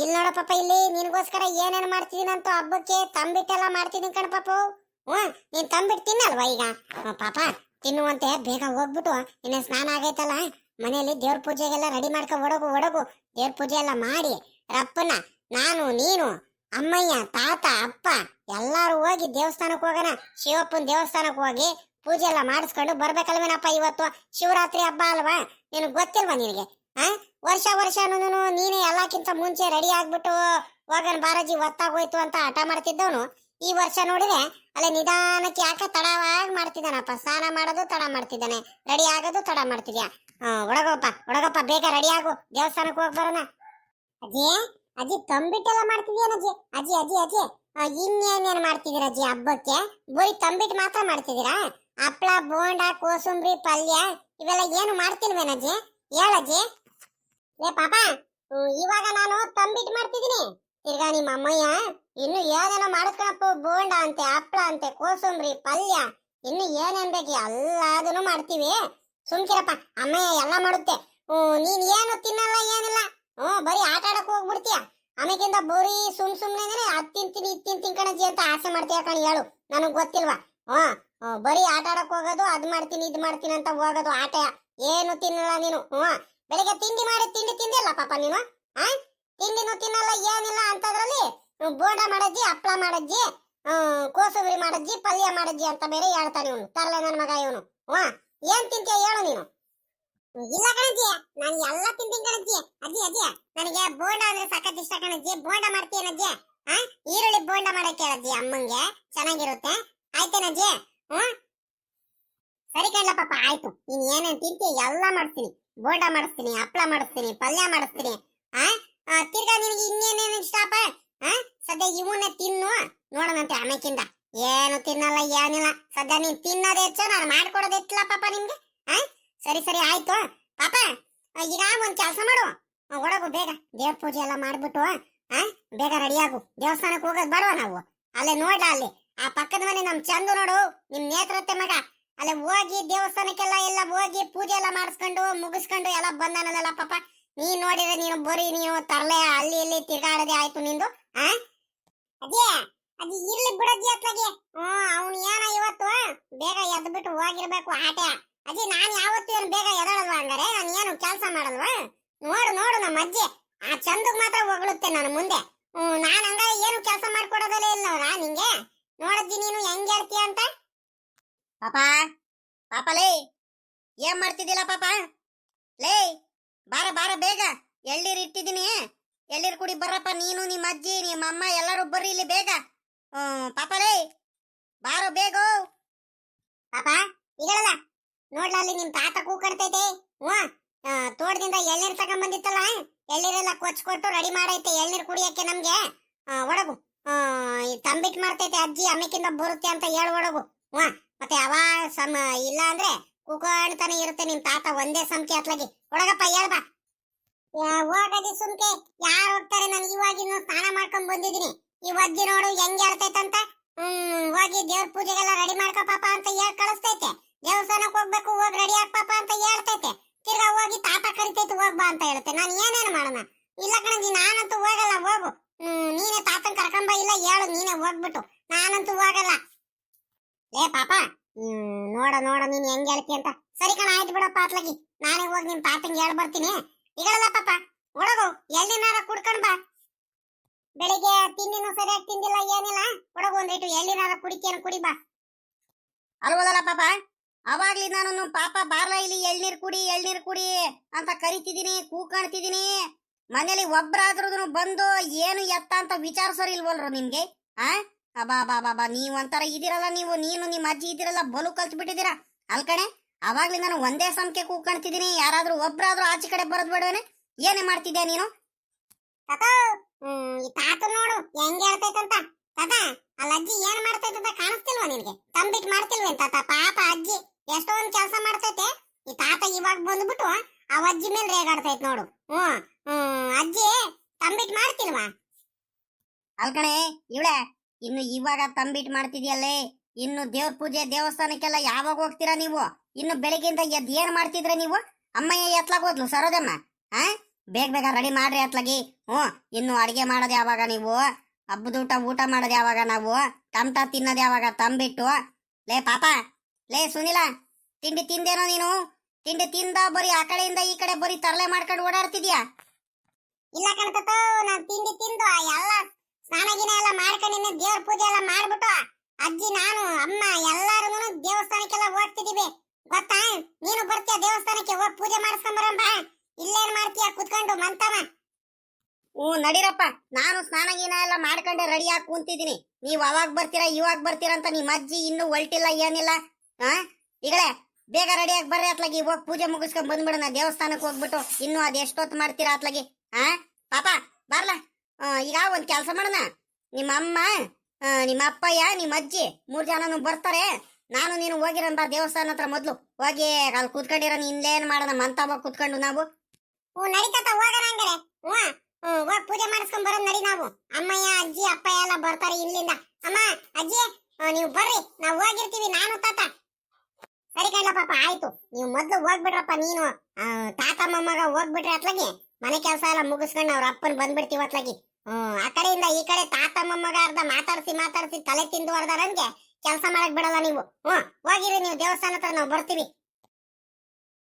ಇಲ್ಲಿ ನೋಡ ಪಾಪ, ಇಲ್ಲಿ ನಿನಗೋಸ್ಕರ ಏನೇನು ಮಾಡ್ತಿದ್ದೀನಿ ಅಂತ ಹಬ್ಬಕ್ಕೆ ತಂಬಿಟ್ಟೆಲ್ಲ ಮಾಡ್ತಿದ್ದೀನಿ ಕಣ ಪಾಪು. ಹ್ಞೂ, ನೀನು ತಂಬಿಟ್ಟು ತಿನ್ನಲ್ವಾ ಈಗ? ಪಾಪಾ ಪಾಪ, ತಿನ್ನುವಂತೆ ಬೇಗ ಹೋಗ್ಬಿಟ್ಟು ಇನ್ನ ಸ್ನಾನ ಆಗೈತಲ್ಲ, ಮನೆಯಲ್ಲಿ ದೇವ್ರ ಪೂಜೆಗೆಲ್ಲ ರೆಡಿ ಮಾಡ್ಕೊ, ಒಡಗು ಒಡಗು. ದೇವ್ರ ಪೂಜೆ ಎಲ್ಲ ಮಾಡಿ ರಪ್ಪನ ನಾನು, ನೀನು ಅಮ್ಮಯ್ಯ, ತಾತ, ಅಪ್ಪ ಎಲ್ಲಾರು ಹೋಗಿ ದೇವಸ್ಥಾನಕ್ಕೆ ಹೋಗೋಣ. ಶಿವಪ್ಪನ ದೇವಸ್ಥಾನಕ್ಕೆ ಹೋಗಿ ಪೂಜೆ ಎಲ್ಲ ಮಾಡಿಸ್ಕೊಂಡು ಬರ್ಬೇಕಲ್ವೇನಪ್ಪ ಇವತ್ತು? ಶಿವರಾತ್ರಿ ಹಬ್ಬ ಅಲ್ವಾ? ನಿನಗೆ ಗೊತ್ತಿಲ್ವಾ ನಿನಗೆ? ಆ? ವರ್ಷ ವರ್ಷನೂ ನೀನೇ ಎಲ್ಲಕ್ಕಿಂತ ಮುಂಚೆ ರೆಡಿ ಆಗ್ಬಿಟ್ಟು ಹೋಗನ್ ಬಾರಾಜಿ ಒತ್ತಾಗೋಯ್ತು ಅಂತ ಹಠ ಮಾಡ್ತಿದ್ದವನು. ಈ ವರ್ಷ ನೋಡಿದ್ರೆ ಅಲ್ಲೇ ನಿಧಾನಕ್ಕೆ ಯಾಕೆ ತಡವಾಗಿ ಮಾಡ್ತಿದ್ದಾನಪ್ಪ? ಸ್ನಾನ ಮಾಡೋದು ತಡ ಮಾಡ್ತಿದ್ದಾನೆ. ರೆಡಿ ಆಗೋದು ತಡ ಮಾಡ್ತಿದ್ಯಾ? ಹಾ ಒಡಗಪ್ಪ ಒಳಗಪ್ಪ, ಬೇಗ ರೆಡಿ ಆಗು. ದೇವಸ್ಥಾನಕ್ಕೆ ಹೋಗಿ ಬರೋಣ. ಅಜ್ಜಿ ಅಜ್ಜಿ ತಂಬಿಟ್ಟೆಲ್ಲ ಮಾಡ್ತಿದ್ಯಾನ ಅಜ್ಜಿ? ಅಜ್ಜಿ ಅಜ್ಜಿ ಅಜ್ಜಿ. ಇನ್ನೇನೇನ್ ಮಾಡ್ತಿದ್ದೀರಾ ಅಜ್ಜಿ ಹಬ್ಬಕ್ಕೆ? ಬರೀ ತಂಬಿಟ್ಟು ಮಾತ್ರ ಮಾಡ್ತಿದ್ದೀರಾ ಹಪ್ಳ, ಬೋಂಡ, ಕೋಸಂಬರಿ, ಪಲ್ಯ, ಇವೆಲ್ಲ ಏನು ಮಾಡ್ತಿಲ್ವೇನಜ್ಜಿ ಹೇಳಜ್ಜಿ ಏ, ಪಾಪ ಇವಾಗ ನಾನು ತಂಬಿಟ್ಟು ಮಾಡ್ತಿದ್ದೀನಿ. ತಿರ್ಗಾ ನಿಮ್ಮ ಅಮ್ಮಯ್ಯ ಇನ್ನು ಏನೇನೋ ಮಾಡ್ಕಣಪ್ಪ ಬೋಂಡ ಅಂತೆ, ಹಪ್ಳ ಅಂತೆ, ಕೋಸಂಬರಿ, ಪಲ್ಯ, ಇನ್ನು ಏನೇನ್ ಬೇಕು ಎಲ್ಲದನ್ನು ಮಾಡ್ತೀವಿ. ಸುಮ್ಕಿರಪ್ಪ, ಅಮ್ಮಯ್ಯ ಎಲ್ಲ ಮಾಡುತ್ತೆ. ನೀನ್ ಏನು ತಿನ್ನಲ್ಲ, ಏನಿಲ್ಲ. ಹ್ಮ್ ಬರೀ ಆಟ ಆಡಕ್ ಹೋಗ್ಬಿಡ್ತೀಯ? ಆಮೇಕಿಂದ ಬರೀ ಸುಮ್ ಸುಮ್ನೆ ಅದ್ ತಿಂತೀನಿ, ಇದ್ ತಿಂತೀನಿ ಅಂತ ಆಸೆ ಮಾಡ್ತೀಯ ಕಣ ಹೇಳು, ನನಗ್ ಗೊತ್ತಿಲ್ವಾ? ಹಾ ಬರೀ ಆಟ ಆಡಕ್ ಹೋಗೋದು, ಅದ್ ಮಾಡ್ತೀನಿ, ಇದ್ ಮಾಡ್ತೀನಿ ಅಂತ ಹೋಗೋದು ಆಟ, ಏನು ತಿನ್ನಲ್ಲ ನೀನು ಹ್ಮ್ ಬೆಳಿಗ್ಗೆ ತಿಂಡಿ ಮಾಡಿ, ತಿಂಡಿ ತಿಂದಿಲ್ಲ ಪಾಪ ನೀನು? ಆ ತಿಂಡಿನೂ ತಿನ್ನಲ್ಲ, ಏನಿಲ್ಲ ಅಂತದ್ರಲ್ಲಿ ಬೋಂಡ ಮಾಡಜ್ಜಿ, ಹಪ್ಳ ಮಾಡಜ್ಜಿ ಕೋಸುಬರಿ ಮಾಡಜ್ಜಿ, ಪಲ್ಯ ಮಾಡಜ್ಜಿ ಅಂತ ಬೇರೆ ಹೇಳ್ತಾನೆ ಇವನು, ತರಲೆ ನನ್ನ ಮಗ ಇವನು ಹಾ ಏನ್ ತಿಂತೀಯ ಹೇಳು ನೀನು? ಇಲ್ಲ ಕಣಜ್ಜಿ, ನಾನು ಎಲ್ಲ ತಿಂತೀನಿ ಕಣಜ್ಜಿ. ಅಜ್ಜಿ ಅಜ್ಜಿ, ನನಗೆ ಬೋಂಡ ಅಂದ್ರೆ ಸಖತ್ ಇಷ್ಟ ಕಣಜ್ಜಿ. ಬೋಂಡ ಮಾಡ್ತೀನಜ್ಜಿ ಆ? ಈರುಳ್ಳಿ ಬೋಂಡ ಮಾಡಕ್ಕೆ ಹೇಳಜ್ಜಿ ಅಮ್ಮಂಗೆ. ಚೆನ್ನಾಗಿರುತ್ತೆ. ಆಯ್ತೇನಜ್ಜಿ ಹ್ಮ್? ಸರಿ ಕಣ್ಣ ಪಾಪ, ಆಯ್ತು. ನೀನ್ ಏನೇನ್ ತಿಂತಿ ಎಲ್ಲ ಮಾಡ್ತೀನಿ ಬೋಂಡ ಮಾಡಿಸ್ತೀನಿ, ಹಪ್ಳ ಮಾಡಿಸ್ತೀನಿ, ಪಲ್ಯ ಮಾಡಿಸ್ತೀನಿ. ಆ? ತಿರ್ಗಾ ನಿನಗೆ ಇನ್ನೇನೇನು ಇಷ್ಟಪ್ಪ ಆ? ಸದ್ಯ ಇವನ್ನ ತಿನ್ನು. ನೋಡೋಣಂತೆ ಆಮೇಕಿಂದ ಏನು ತಿನ್ನಲ್ಲ, ಏನಿಲ್ಲ. ಸದ್ಯ ನೀನ್ ತಿನ್ನೋದೇ ಹೆಚ್ಚು, ನಾನು ಮಾಡ್ಕೊಡೋದು ಹೆಚ್ಚಿಲ್ಲ ಪಾಪ ನಿಮ್ಗೆ ಆ? ಸರಿ ಸರಿ, ಆಯ್ತು. ಪಾಪ ಈಗ ಒಂದ್ ಕೆಲಸ ಮಾಡು. ಒಡಗು ಬೇಗ. ದೇವ್ರ ಪೂಜೆ ಎಲ್ಲ ಮಾಡ್ಬಿಟ್ಟು, ಆ, ಬೇಗ ರೆಡಿ ಆಗು. ದೇವಸ್ಥಾನಕ್ಕೆ ಹೋಗೋದ್ ಬಡವ ನಾವು. ಅಲ್ಲೇ ನೋಡ್ಲ ಅಲ್ಲಿ. ಆ ಪಕ್ಕದ ಮನೆ ನಮ್ ಚಂದು ನೋಡು, ನಿಮ್ ನೇತ್ರತ್ತೆ ಮಗ. ಅಲ್ಲೇ ಹೋಗಿ ದೇವಸ್ಥಾನಕ್ಕೆಲ್ಲ ಎಲ್ಲ ಹೋಗಿ ಪೂಜೆ ಎಲ್ಲ ಮಾಡಿಸ್ಕೊಂಡು, ಮುಗಿಸ್ಕೊಂಡು ಎಲ್ಲ ಬಂದನಲ್ಲ ಪಾಪ. ನೀನ್ ನೋಡಿದ್ರೆ ನೀನು ಬರೀ, ನೀನು ತರಲೆ, ಅಲ್ಲಿ ಇಲ್ಲಿ ತಿರ್ಗಾಡದೆ ಆಯ್ತು ನಿಂದು, ಆ? ಅದೇ, ಅದು ಇರ್ಲಿ ಬಿಡಜ್ಜಿ ಅತ್ಲಾಗೆ ಹ್ಮ್, ಅವ್ನು ಏನ ಇವತ್ತು, ಬೇಗ ಎದ್ದು ಬಿಟ್ಟು ಹೋಗಿರ್ಬೇಕು ಆಟೆ. ಅಜ್ಜಿ, ನಾನು ಯಾವತ್ತು ಏನು ಬೇಗ ಎದಳಲ್ವಾ ಹಂಗಾರೆ ನಾನು ಏನು ಕೆಲಸ ಮಾಡಲ್ವಾ? ನೋಡು ನೋಡು ನಮ್ಮ ಅಜ್ಜಿ. ಆ ಚಂದಕ್ಕೆ ಮಾತ್ರ ಹೊಗಳುತ್ತೆ ನಾನು ಮುಂದೆ. ಹ್ಞೂ ನಾನು ಹಂಗಾರೆ ಏನು ಕೆಲಸ ಮಾಡ್ಕೊಡೋದಲ್ಲೇ ಇಲ್ಲವ್ರಾ ನಿಂಗೆ? ನೋಡಜ್ಜಿ ನೀನು ಹೆಂಗ್ ಹೇಳ್ತೀಯ ಅಂತ? ಪಾಪ ಪಾಪ, ಲೇ. ಏನ್ ಮಾಡ್ತಿದ್ದಿಲ್ಲ ಪಾಪ? ಲೇ, ಬಾರ ಬಾರ, ಬೇಗ. ಎಳ್ಳೀರ್ ಇಟ್ಟಿದ್ದೀನಿ. ಎಳ್ಳೀರ್ ಕುಡಿ, ಬರ್ರಪ್ಪ. ನೀನು, ನಿಮ್ಮ ಅಜ್ಜಿ, ನಿಮ್ಮ ಅಮ್ಮ, ಎಲ್ಲರೂ ಬರ್ರಿ ಇಲ್ಲಿ ಬೇಗ. ಹ್ಮ್, ಪಾಪ, ಲೇ. ಬಾರೋ, ಬೇಗ ಪಾಪ ಈಗಳಲ್ಲ ನೋಡ್ಲ ಅಲ್ಲಿ ನಿಮ್ ತಾತ ಕೂಕಡ್ತೈತೆ. ಹ್ಞೂ. ತೋಟದಿಂದ ಎಳ್ನೀರ್ ತಗೊಂಡ್ ಬಂದಿತ್ತಲ್ಲ ಎಳ್ನೀರೆಲ್ಲ ಕೊಚ್ಕೊಟ್ಟು ರೆಡಿ ಮಾಡೈತೆ ಎಳ್ನೀರ್ ಕುಡಿಯಕ್ಕೆ ನಮ್ಗೆ. ಒಡಗು. ತಂಬಿಟ್ ಮಾಡ್ತೈತೆ ಅಜ್ಜಿ ಅಮ್ಮಕ್ಕಿಂದ ಬರುತ್ತೆ ಅಂತ ಹೇಳು ಒಡಗು. ಹ್ಞೂ. ಮತ್ತೆ ಅವ ಸಮ, ಇಲ್ಲ ಅಂದ್ರೆ ಕುಕಾಣ್ತಾನೆ ಇರುತ್ತೆ ನಿಮ್ ತಾತ ಒಂದೇ ಸಂಖ್ಯೆ ಅತ್ಲಾಗಿ. ಒಡಗಪ್ಪ, ಹೇಳ್ಬಾ. ಹೋಗದಿ ಸುಮ್ಕೆ. ಯಾರು ಹೋಗ್ತಾರೆ? ನಾನು ಇವಾಗಿನ ಸ್ನಾನ ಮಾಡ್ಕೊಂಡ್ ಬಂದಿದ್ದೀನಿ. ಈ ಅಜ್ಜಿ ನೋಡು, ಹೆಂಗ್ ಹೇಳ್ತೈತಂತ ಹ್ಮ್, ಹೋಗಿ ದೇವ್ರ ಪೂಜೆಗೆಲ್ಲ ರೆಡಿ ಮಾಡ್ಕೊ ಪಾಪ ಅಂತ ಹೇಳ್ ಕಳಿಸ್ತೈತೆ. ದೇವಸ್ಥಾನಕ್ಕೆ ಹೋಗ್ಬೇಕು, ಹೋಗಿ ರೆಡಿ ಆಗ್ಪಾಪ ಅಂತ ಹೇಳ್ತೈತೆ. ತಿರ್ಗಾ ಹೋಗಿ ತಾತ ಕರಿತೈತೆ ಹೋಗ್ಬಾ ಅಂತ ಹೇಳುತ್ತೆ. ನಾನು ಏನೇನು ಮಾಡೋಣ? ಇಲ್ಲ ಕಣಜಿ, ನಾನಂತೂ ಹೋಗಲ್ಲ, ಹೋಗು. ನೀನೇ ತಾತನ್ ಕರ್ಕೊಂಬ, ಇಲ್ಲ ಹೇಳು, ನೀನೇ ಹೋಗ್ಬಿಟ್ಟು. ನಾನಂತೂ ಹೋಗಲ್ಲ. ಏ ಪಾಪ ನೋಡ ನೋಡ, ನೀನ್ ಹೆಂಗ್ ಹೇಳ್ತಿ ಅಂತ. ಸರಿ ಕಣ, ಆಯ್ತು ಬಿಡಪ್ಪ ಅತ್ಲಗಿ ನಾನೇ ಹೋಗಿ ನಿಮ್ ತಾತಂಗೆ ಹೇಳ್ ಬರ್ತೀನಿ. ಈಗಲ್ಲ ಪಾಪ ಹುಡುಗು ಎಳ್ಳಿನಾರ ಕುಡ್ಕೊಂಡ್ ಬಾ. ಬೆಳಿಗ್ಗೆ ತಿಂಡಿನೂ ಸರಿಯಾಗಿ ತಿಂದಿಲ್ಲ, ಏನಿಲ್ಲ. ಹುಡುಗು ಒಂದಿಟ್ಟು ಎಳ್ಳಿನಾರ ಕುಡಿಕೇನು ಕುಡಿ ಬಾ. ಅಲ್ವದಲ್ಲ ಪಾಪ? ಅವಾಗ್ಲಿ ನಾನು ಪಾಪ ಬಾರ್ಲ ಇಲ್ಲಿ ಎಳ್ನೀರ್ ಕುಡಿ ಎಳ್ನೀರ್ ಕುಡಿ ಅಂತ ಕರಿತಿದ್ದೀನಿ ಕೂಕಾಣ್ತಿದ್ದೀನಿ ಮನೇಲಿ ಒಬ್ರಾದ್ರೂ ಬಂದು ಏನು ಎತ್ತ ಅಂತ ವಿಚಾರಿಸೋರು ಇಲ್ವಲ್ರು ನಿಮ್ಗೆ, ಆ? ಅಬಾ ಬಾ ಬಾ ನೀವ್ ಒಂಥರ ಇದಿರಲ್ಲ ನೀವು, ನೀನು ನಿಮ್ಮ ಅಜ್ಜಿ ಇದಿರಲ್ಲ, ಬಲು ಕಲ್ತು ಬಿಟ್ಟಿದ್ದೀರಾ ಅಲ್ಕಣೆ ಅವಾಗ್ಲಿ ನಾನು ಒಂದೇ ಸಂಖ್ಯೆ ಕೂಕಾಣ್ತಿದ್ದೀನಿ ಯಾರಾದ್ರೂ ಒಬ್ರಾದ್ರೂ ಆಚೆ ಕಡೆ ಬರದ್ ಬೇಡವೇನೆ, ಏನೇ ಮಾಡ್ತಿದ್ಯಾ ನೀನು? ತಾತ ನೋಡು, ಹೆಂಗ್ ಹೇಳ್ತೈತಂತ. ತಾತ ಅಲ್ಲ ಅಜ್ಜಿ ಏನ್ ಮಾಡ್ತೈತಂತ ಕಾಣಿಸ್ತಿಲ್ವಾ ನಿನಗೆ? ತಂಬಿಟ್ ಮಾಡ್ತಿಲ್ವೇನ್ ತಾತ? ಪಾಪ ಅಜ್ಜಿ. ಎಷ್ಟೊಂದ್ ಕೆಲಸ ಮಾಡ್ತೈತೆ. ಈ ತಾತ ಇವಾಗ ಬಂದ್ಬಿಟ್ಟು ಅವ ಅಜ್ಜಿ ಮೇಲೆ ರೇಗಾಡ್ತೈತ್ ನೋಡು. ಹ್ಮ್ ಅಜ್ಜಿ, ತಂಬಿಟ್ ಮಾಡ್ತಿಲ್ವಾ? ಅಲ್ಕಣೆ ಇವಳೆ, ಇನ್ನು ಇವಾಗ ತಂಬಿಟ್ ಮಾಡ್ತಿದ್ಯಲ್ಲೇ, ಇನ್ನು ದೇವ್ರ ಪೂಜೆ ದೇವಸ್ಥಾನಕ್ಕೆಲ್ಲ ಯಾವಾಗ ಹೋಗ್ತೀರಾ ನೀವು? ಇನ್ನು ಬೆಳಿಗ್ಗೆಯಿಂದ ಎದ್ ಏನ್ ಮಾಡ್ತಿದ್ರ ನೀವು? ಅಮ್ಮಯ್ಯ ಎತ್ಲಾಗ ಹೋದ್ಲು ಸರೋದಮ್ಮ ಆ? ಬೇಗ ಬೇಗ ರೆಡಿ ಮಾಡ್ರಿ ಎತ್ಲಾಗಿ. ಹ್ಞೂ, ಇನ್ನು ಅಡಿಗೆ ಮಾಡೋದು ಯಾವಾಗ ನೀವು? ಹಬ್ಬದ ಊಟ ಊಟ ಮಾಡೋದು ಯಾವಾಗ ನಾವು? ಟಮಟ ತಿನ್ನೋದು ಯಾವಾಗ ತಂಬಿಟ್ಟು? ಲೇ, ಪಾಪ ಲೇ ಸುನಿಲ ತಿಂಡಿ ತಿಂದೇನೋ ನೀನು? ತಿಂಡಿ ತಿಂದ ಬರೀ ಆ ಕಡೆಯಿಂದ ಈ ಕಡೆ ಬರೀ ತರಲೆ ಮಾಡ್ಕೊಂಡು ಓಡಾಡ್ತಿದ್ಯಾ? ಇಲ್ಲ ಕಣಕತ್ತೋ ನಾನ್ ತಿಂಡಿ ತಿಂದು ಎಲ್ಲ ಸ್ನಾನ ಗಿನ ಎಲ್ಲ ಮಾಡ್ಕೊಂಡಿನಿ ದೇವ್ರ ಪೂಜೆ ಎಲ್ಲ ಮಾಡ್ಬಿಟ್ಟು ಅಜ್ಜಿ ನಾನು ಅಮ್ಮ ಎಲ್ಲಾರು ದೇವಸ್ಥಾನಕ್ಕೆಲ್ಲ ಹೋಗ್ತಿದೀವಿ. ಗೊತ್ತಾ? ನೀನು ಬರ್ತೀಯ ದೇವಸ್ಥಾನಕ್ಕೆ ಹೋಗಿ ಪೂಜೆ ಮಾಡಿಸ್ಕೊಂಬರಂಬ ಇಲ್ಲೇನ್ ಮಾಡ್ತೀಯ? ಕುತ್ಕೊಂಡು ಮಂತವ ಹ್ಞೂ ನಡೀರಪ್ಪ. ನಾನು ಸ್ನಾನ ಗೀನ ಎಲ್ಲ ಮಾಡ್ಕೊಂಡೆ ರೆಡಿ ಆಗಿ ಕೂತಿದ್ದೀನಿ. ನೀವು ಅವಾಗ ಬರ್ತೀರಾ ಇವಾಗ ಬರ್ತೀರಾ ಅಂತ ನಿಮ್ಮ ಅಜ್ಜಿ ಇನ್ನೂ ಹೊಲ್ಟಿಲ್ಲ ಏನಿಲ್ಲ. ಹಾ ಈಗಲೇ ಬೇಗ ರೆಡಿಯಾಗಿ ಬರ್ರಿ ಅತ್ಲಾಗಿ. ಹೋಗಿ ಪೂಜೆ ಮುಗಿಸ್ಕೊಂಡ್ ಬಂದ್ಬಿಡೋಣ. ದೇವಸ್ಥಾನಕ್ಕೆ ಹೋಗ್ಬಿಟ್ಟು ಇನ್ನು ಅದ್ ಎಷ್ಟೊತ್ತು ಮಾಡ್ತೀರಾ ಅತ್ಲಾಗಿ? ಹಾ ಪಾಪ, ಬರ್ಲಾ. ಈಗ ಒಂದ್ ಕೆಲಸ ಮಾಡೋಣ. ನಿಮ್ಮ ಅಮ್ಮ ನಿಮ್ಮ ಅಪ್ಪಯ್ಯ, ನಿಮ್ಮ ಅಜ್ಜಿ ಮೂರ್ ಜನನು ಬರ್ತಾರೆ. ನಾನು ನೀನು ಹೋಗಿರೋಣ ಬಾ ದೇವಸ್ಥಾನ ಹತ್ರ ಮೊದ್ಲು. ಹೋಗಿ ಅಲ್ಲಿ ಕೂತ್ಕೊಂಡಿರೋ ಇನ್ನೇನ್ ಮಾಡೋಣ? ಮಂತ ಕೂತ್ಕೊಂಡು ನಾವು. ನಡೀತತ್ತ ಹೋಗೋಣ ಹಂಗಾರೆ. ಹೋಗಿ ಪೂಜೆ ಮಾಡಿಸ್ಕೊಂಡ್ ಬರೋಣ ನಡಿ ನಾವು. ಅಮ್ಮಯ್ಯ, ಅಜ್ಜಿ, ಅಪ್ಪಯ್ಯ ಎಲ್ಲ ಬರ್ತಾರೆ ಇಲ್ಲಿಂದ. ಅಮ್ಮ, ಅಜ್ಜಿ ನೀವು ಬರ್ರಿ. ನಾವು ಹೋಗಿರ್ತೀವಿ, ನಾನು ತಾತ. ಸರಿ ಕಣ್ಣ ಪಾಪ, ಆಯ್ತು. ನೀವು ಮೊದ್ಲು ಹೋಗ್ಬಿಡ್ರಪ್ಪ ನೀನು. ತಾತ ಮೊಮ್ಮಗ ಹೋಗ್ಬಿಟ್ರೆ ಅತ್ಲಾಗಿ ಮನೆ ಕೆಲಸ ಎಲ್ಲ ಮುಗಿಸ್ಕೊಂಡು ಅವ್ರ ಅಪ್ಪನ್ ಬಂದ್ಬಿಡ್ತೀವಿ ಅತ್ಲಾಗಿ. ಹ್ಮ್ ಆ ಕಡೆಯಿಂದ ಈ ಕಡೆ ತಾತ ಮೊಮ್ಮಗ ಅರ್ಧ ಮಾತಾಡ್ಸಿ ಮಾತಾಡ್ಸಿ ತಲೆ ತಿಂದು ಹೊಡೆದಾರಂಗೆ ಕೆಲಸ ಮಾಡಕ್ ಬಿಡಲ್ಲ ನೀವು. ಹ್ಮ್ ಹೋಗಿರಿ ನೀವು ದೇವಸ್ಥಾನ ಹತ್ರ, ನಾವು ಬರ್ತೀವಿ.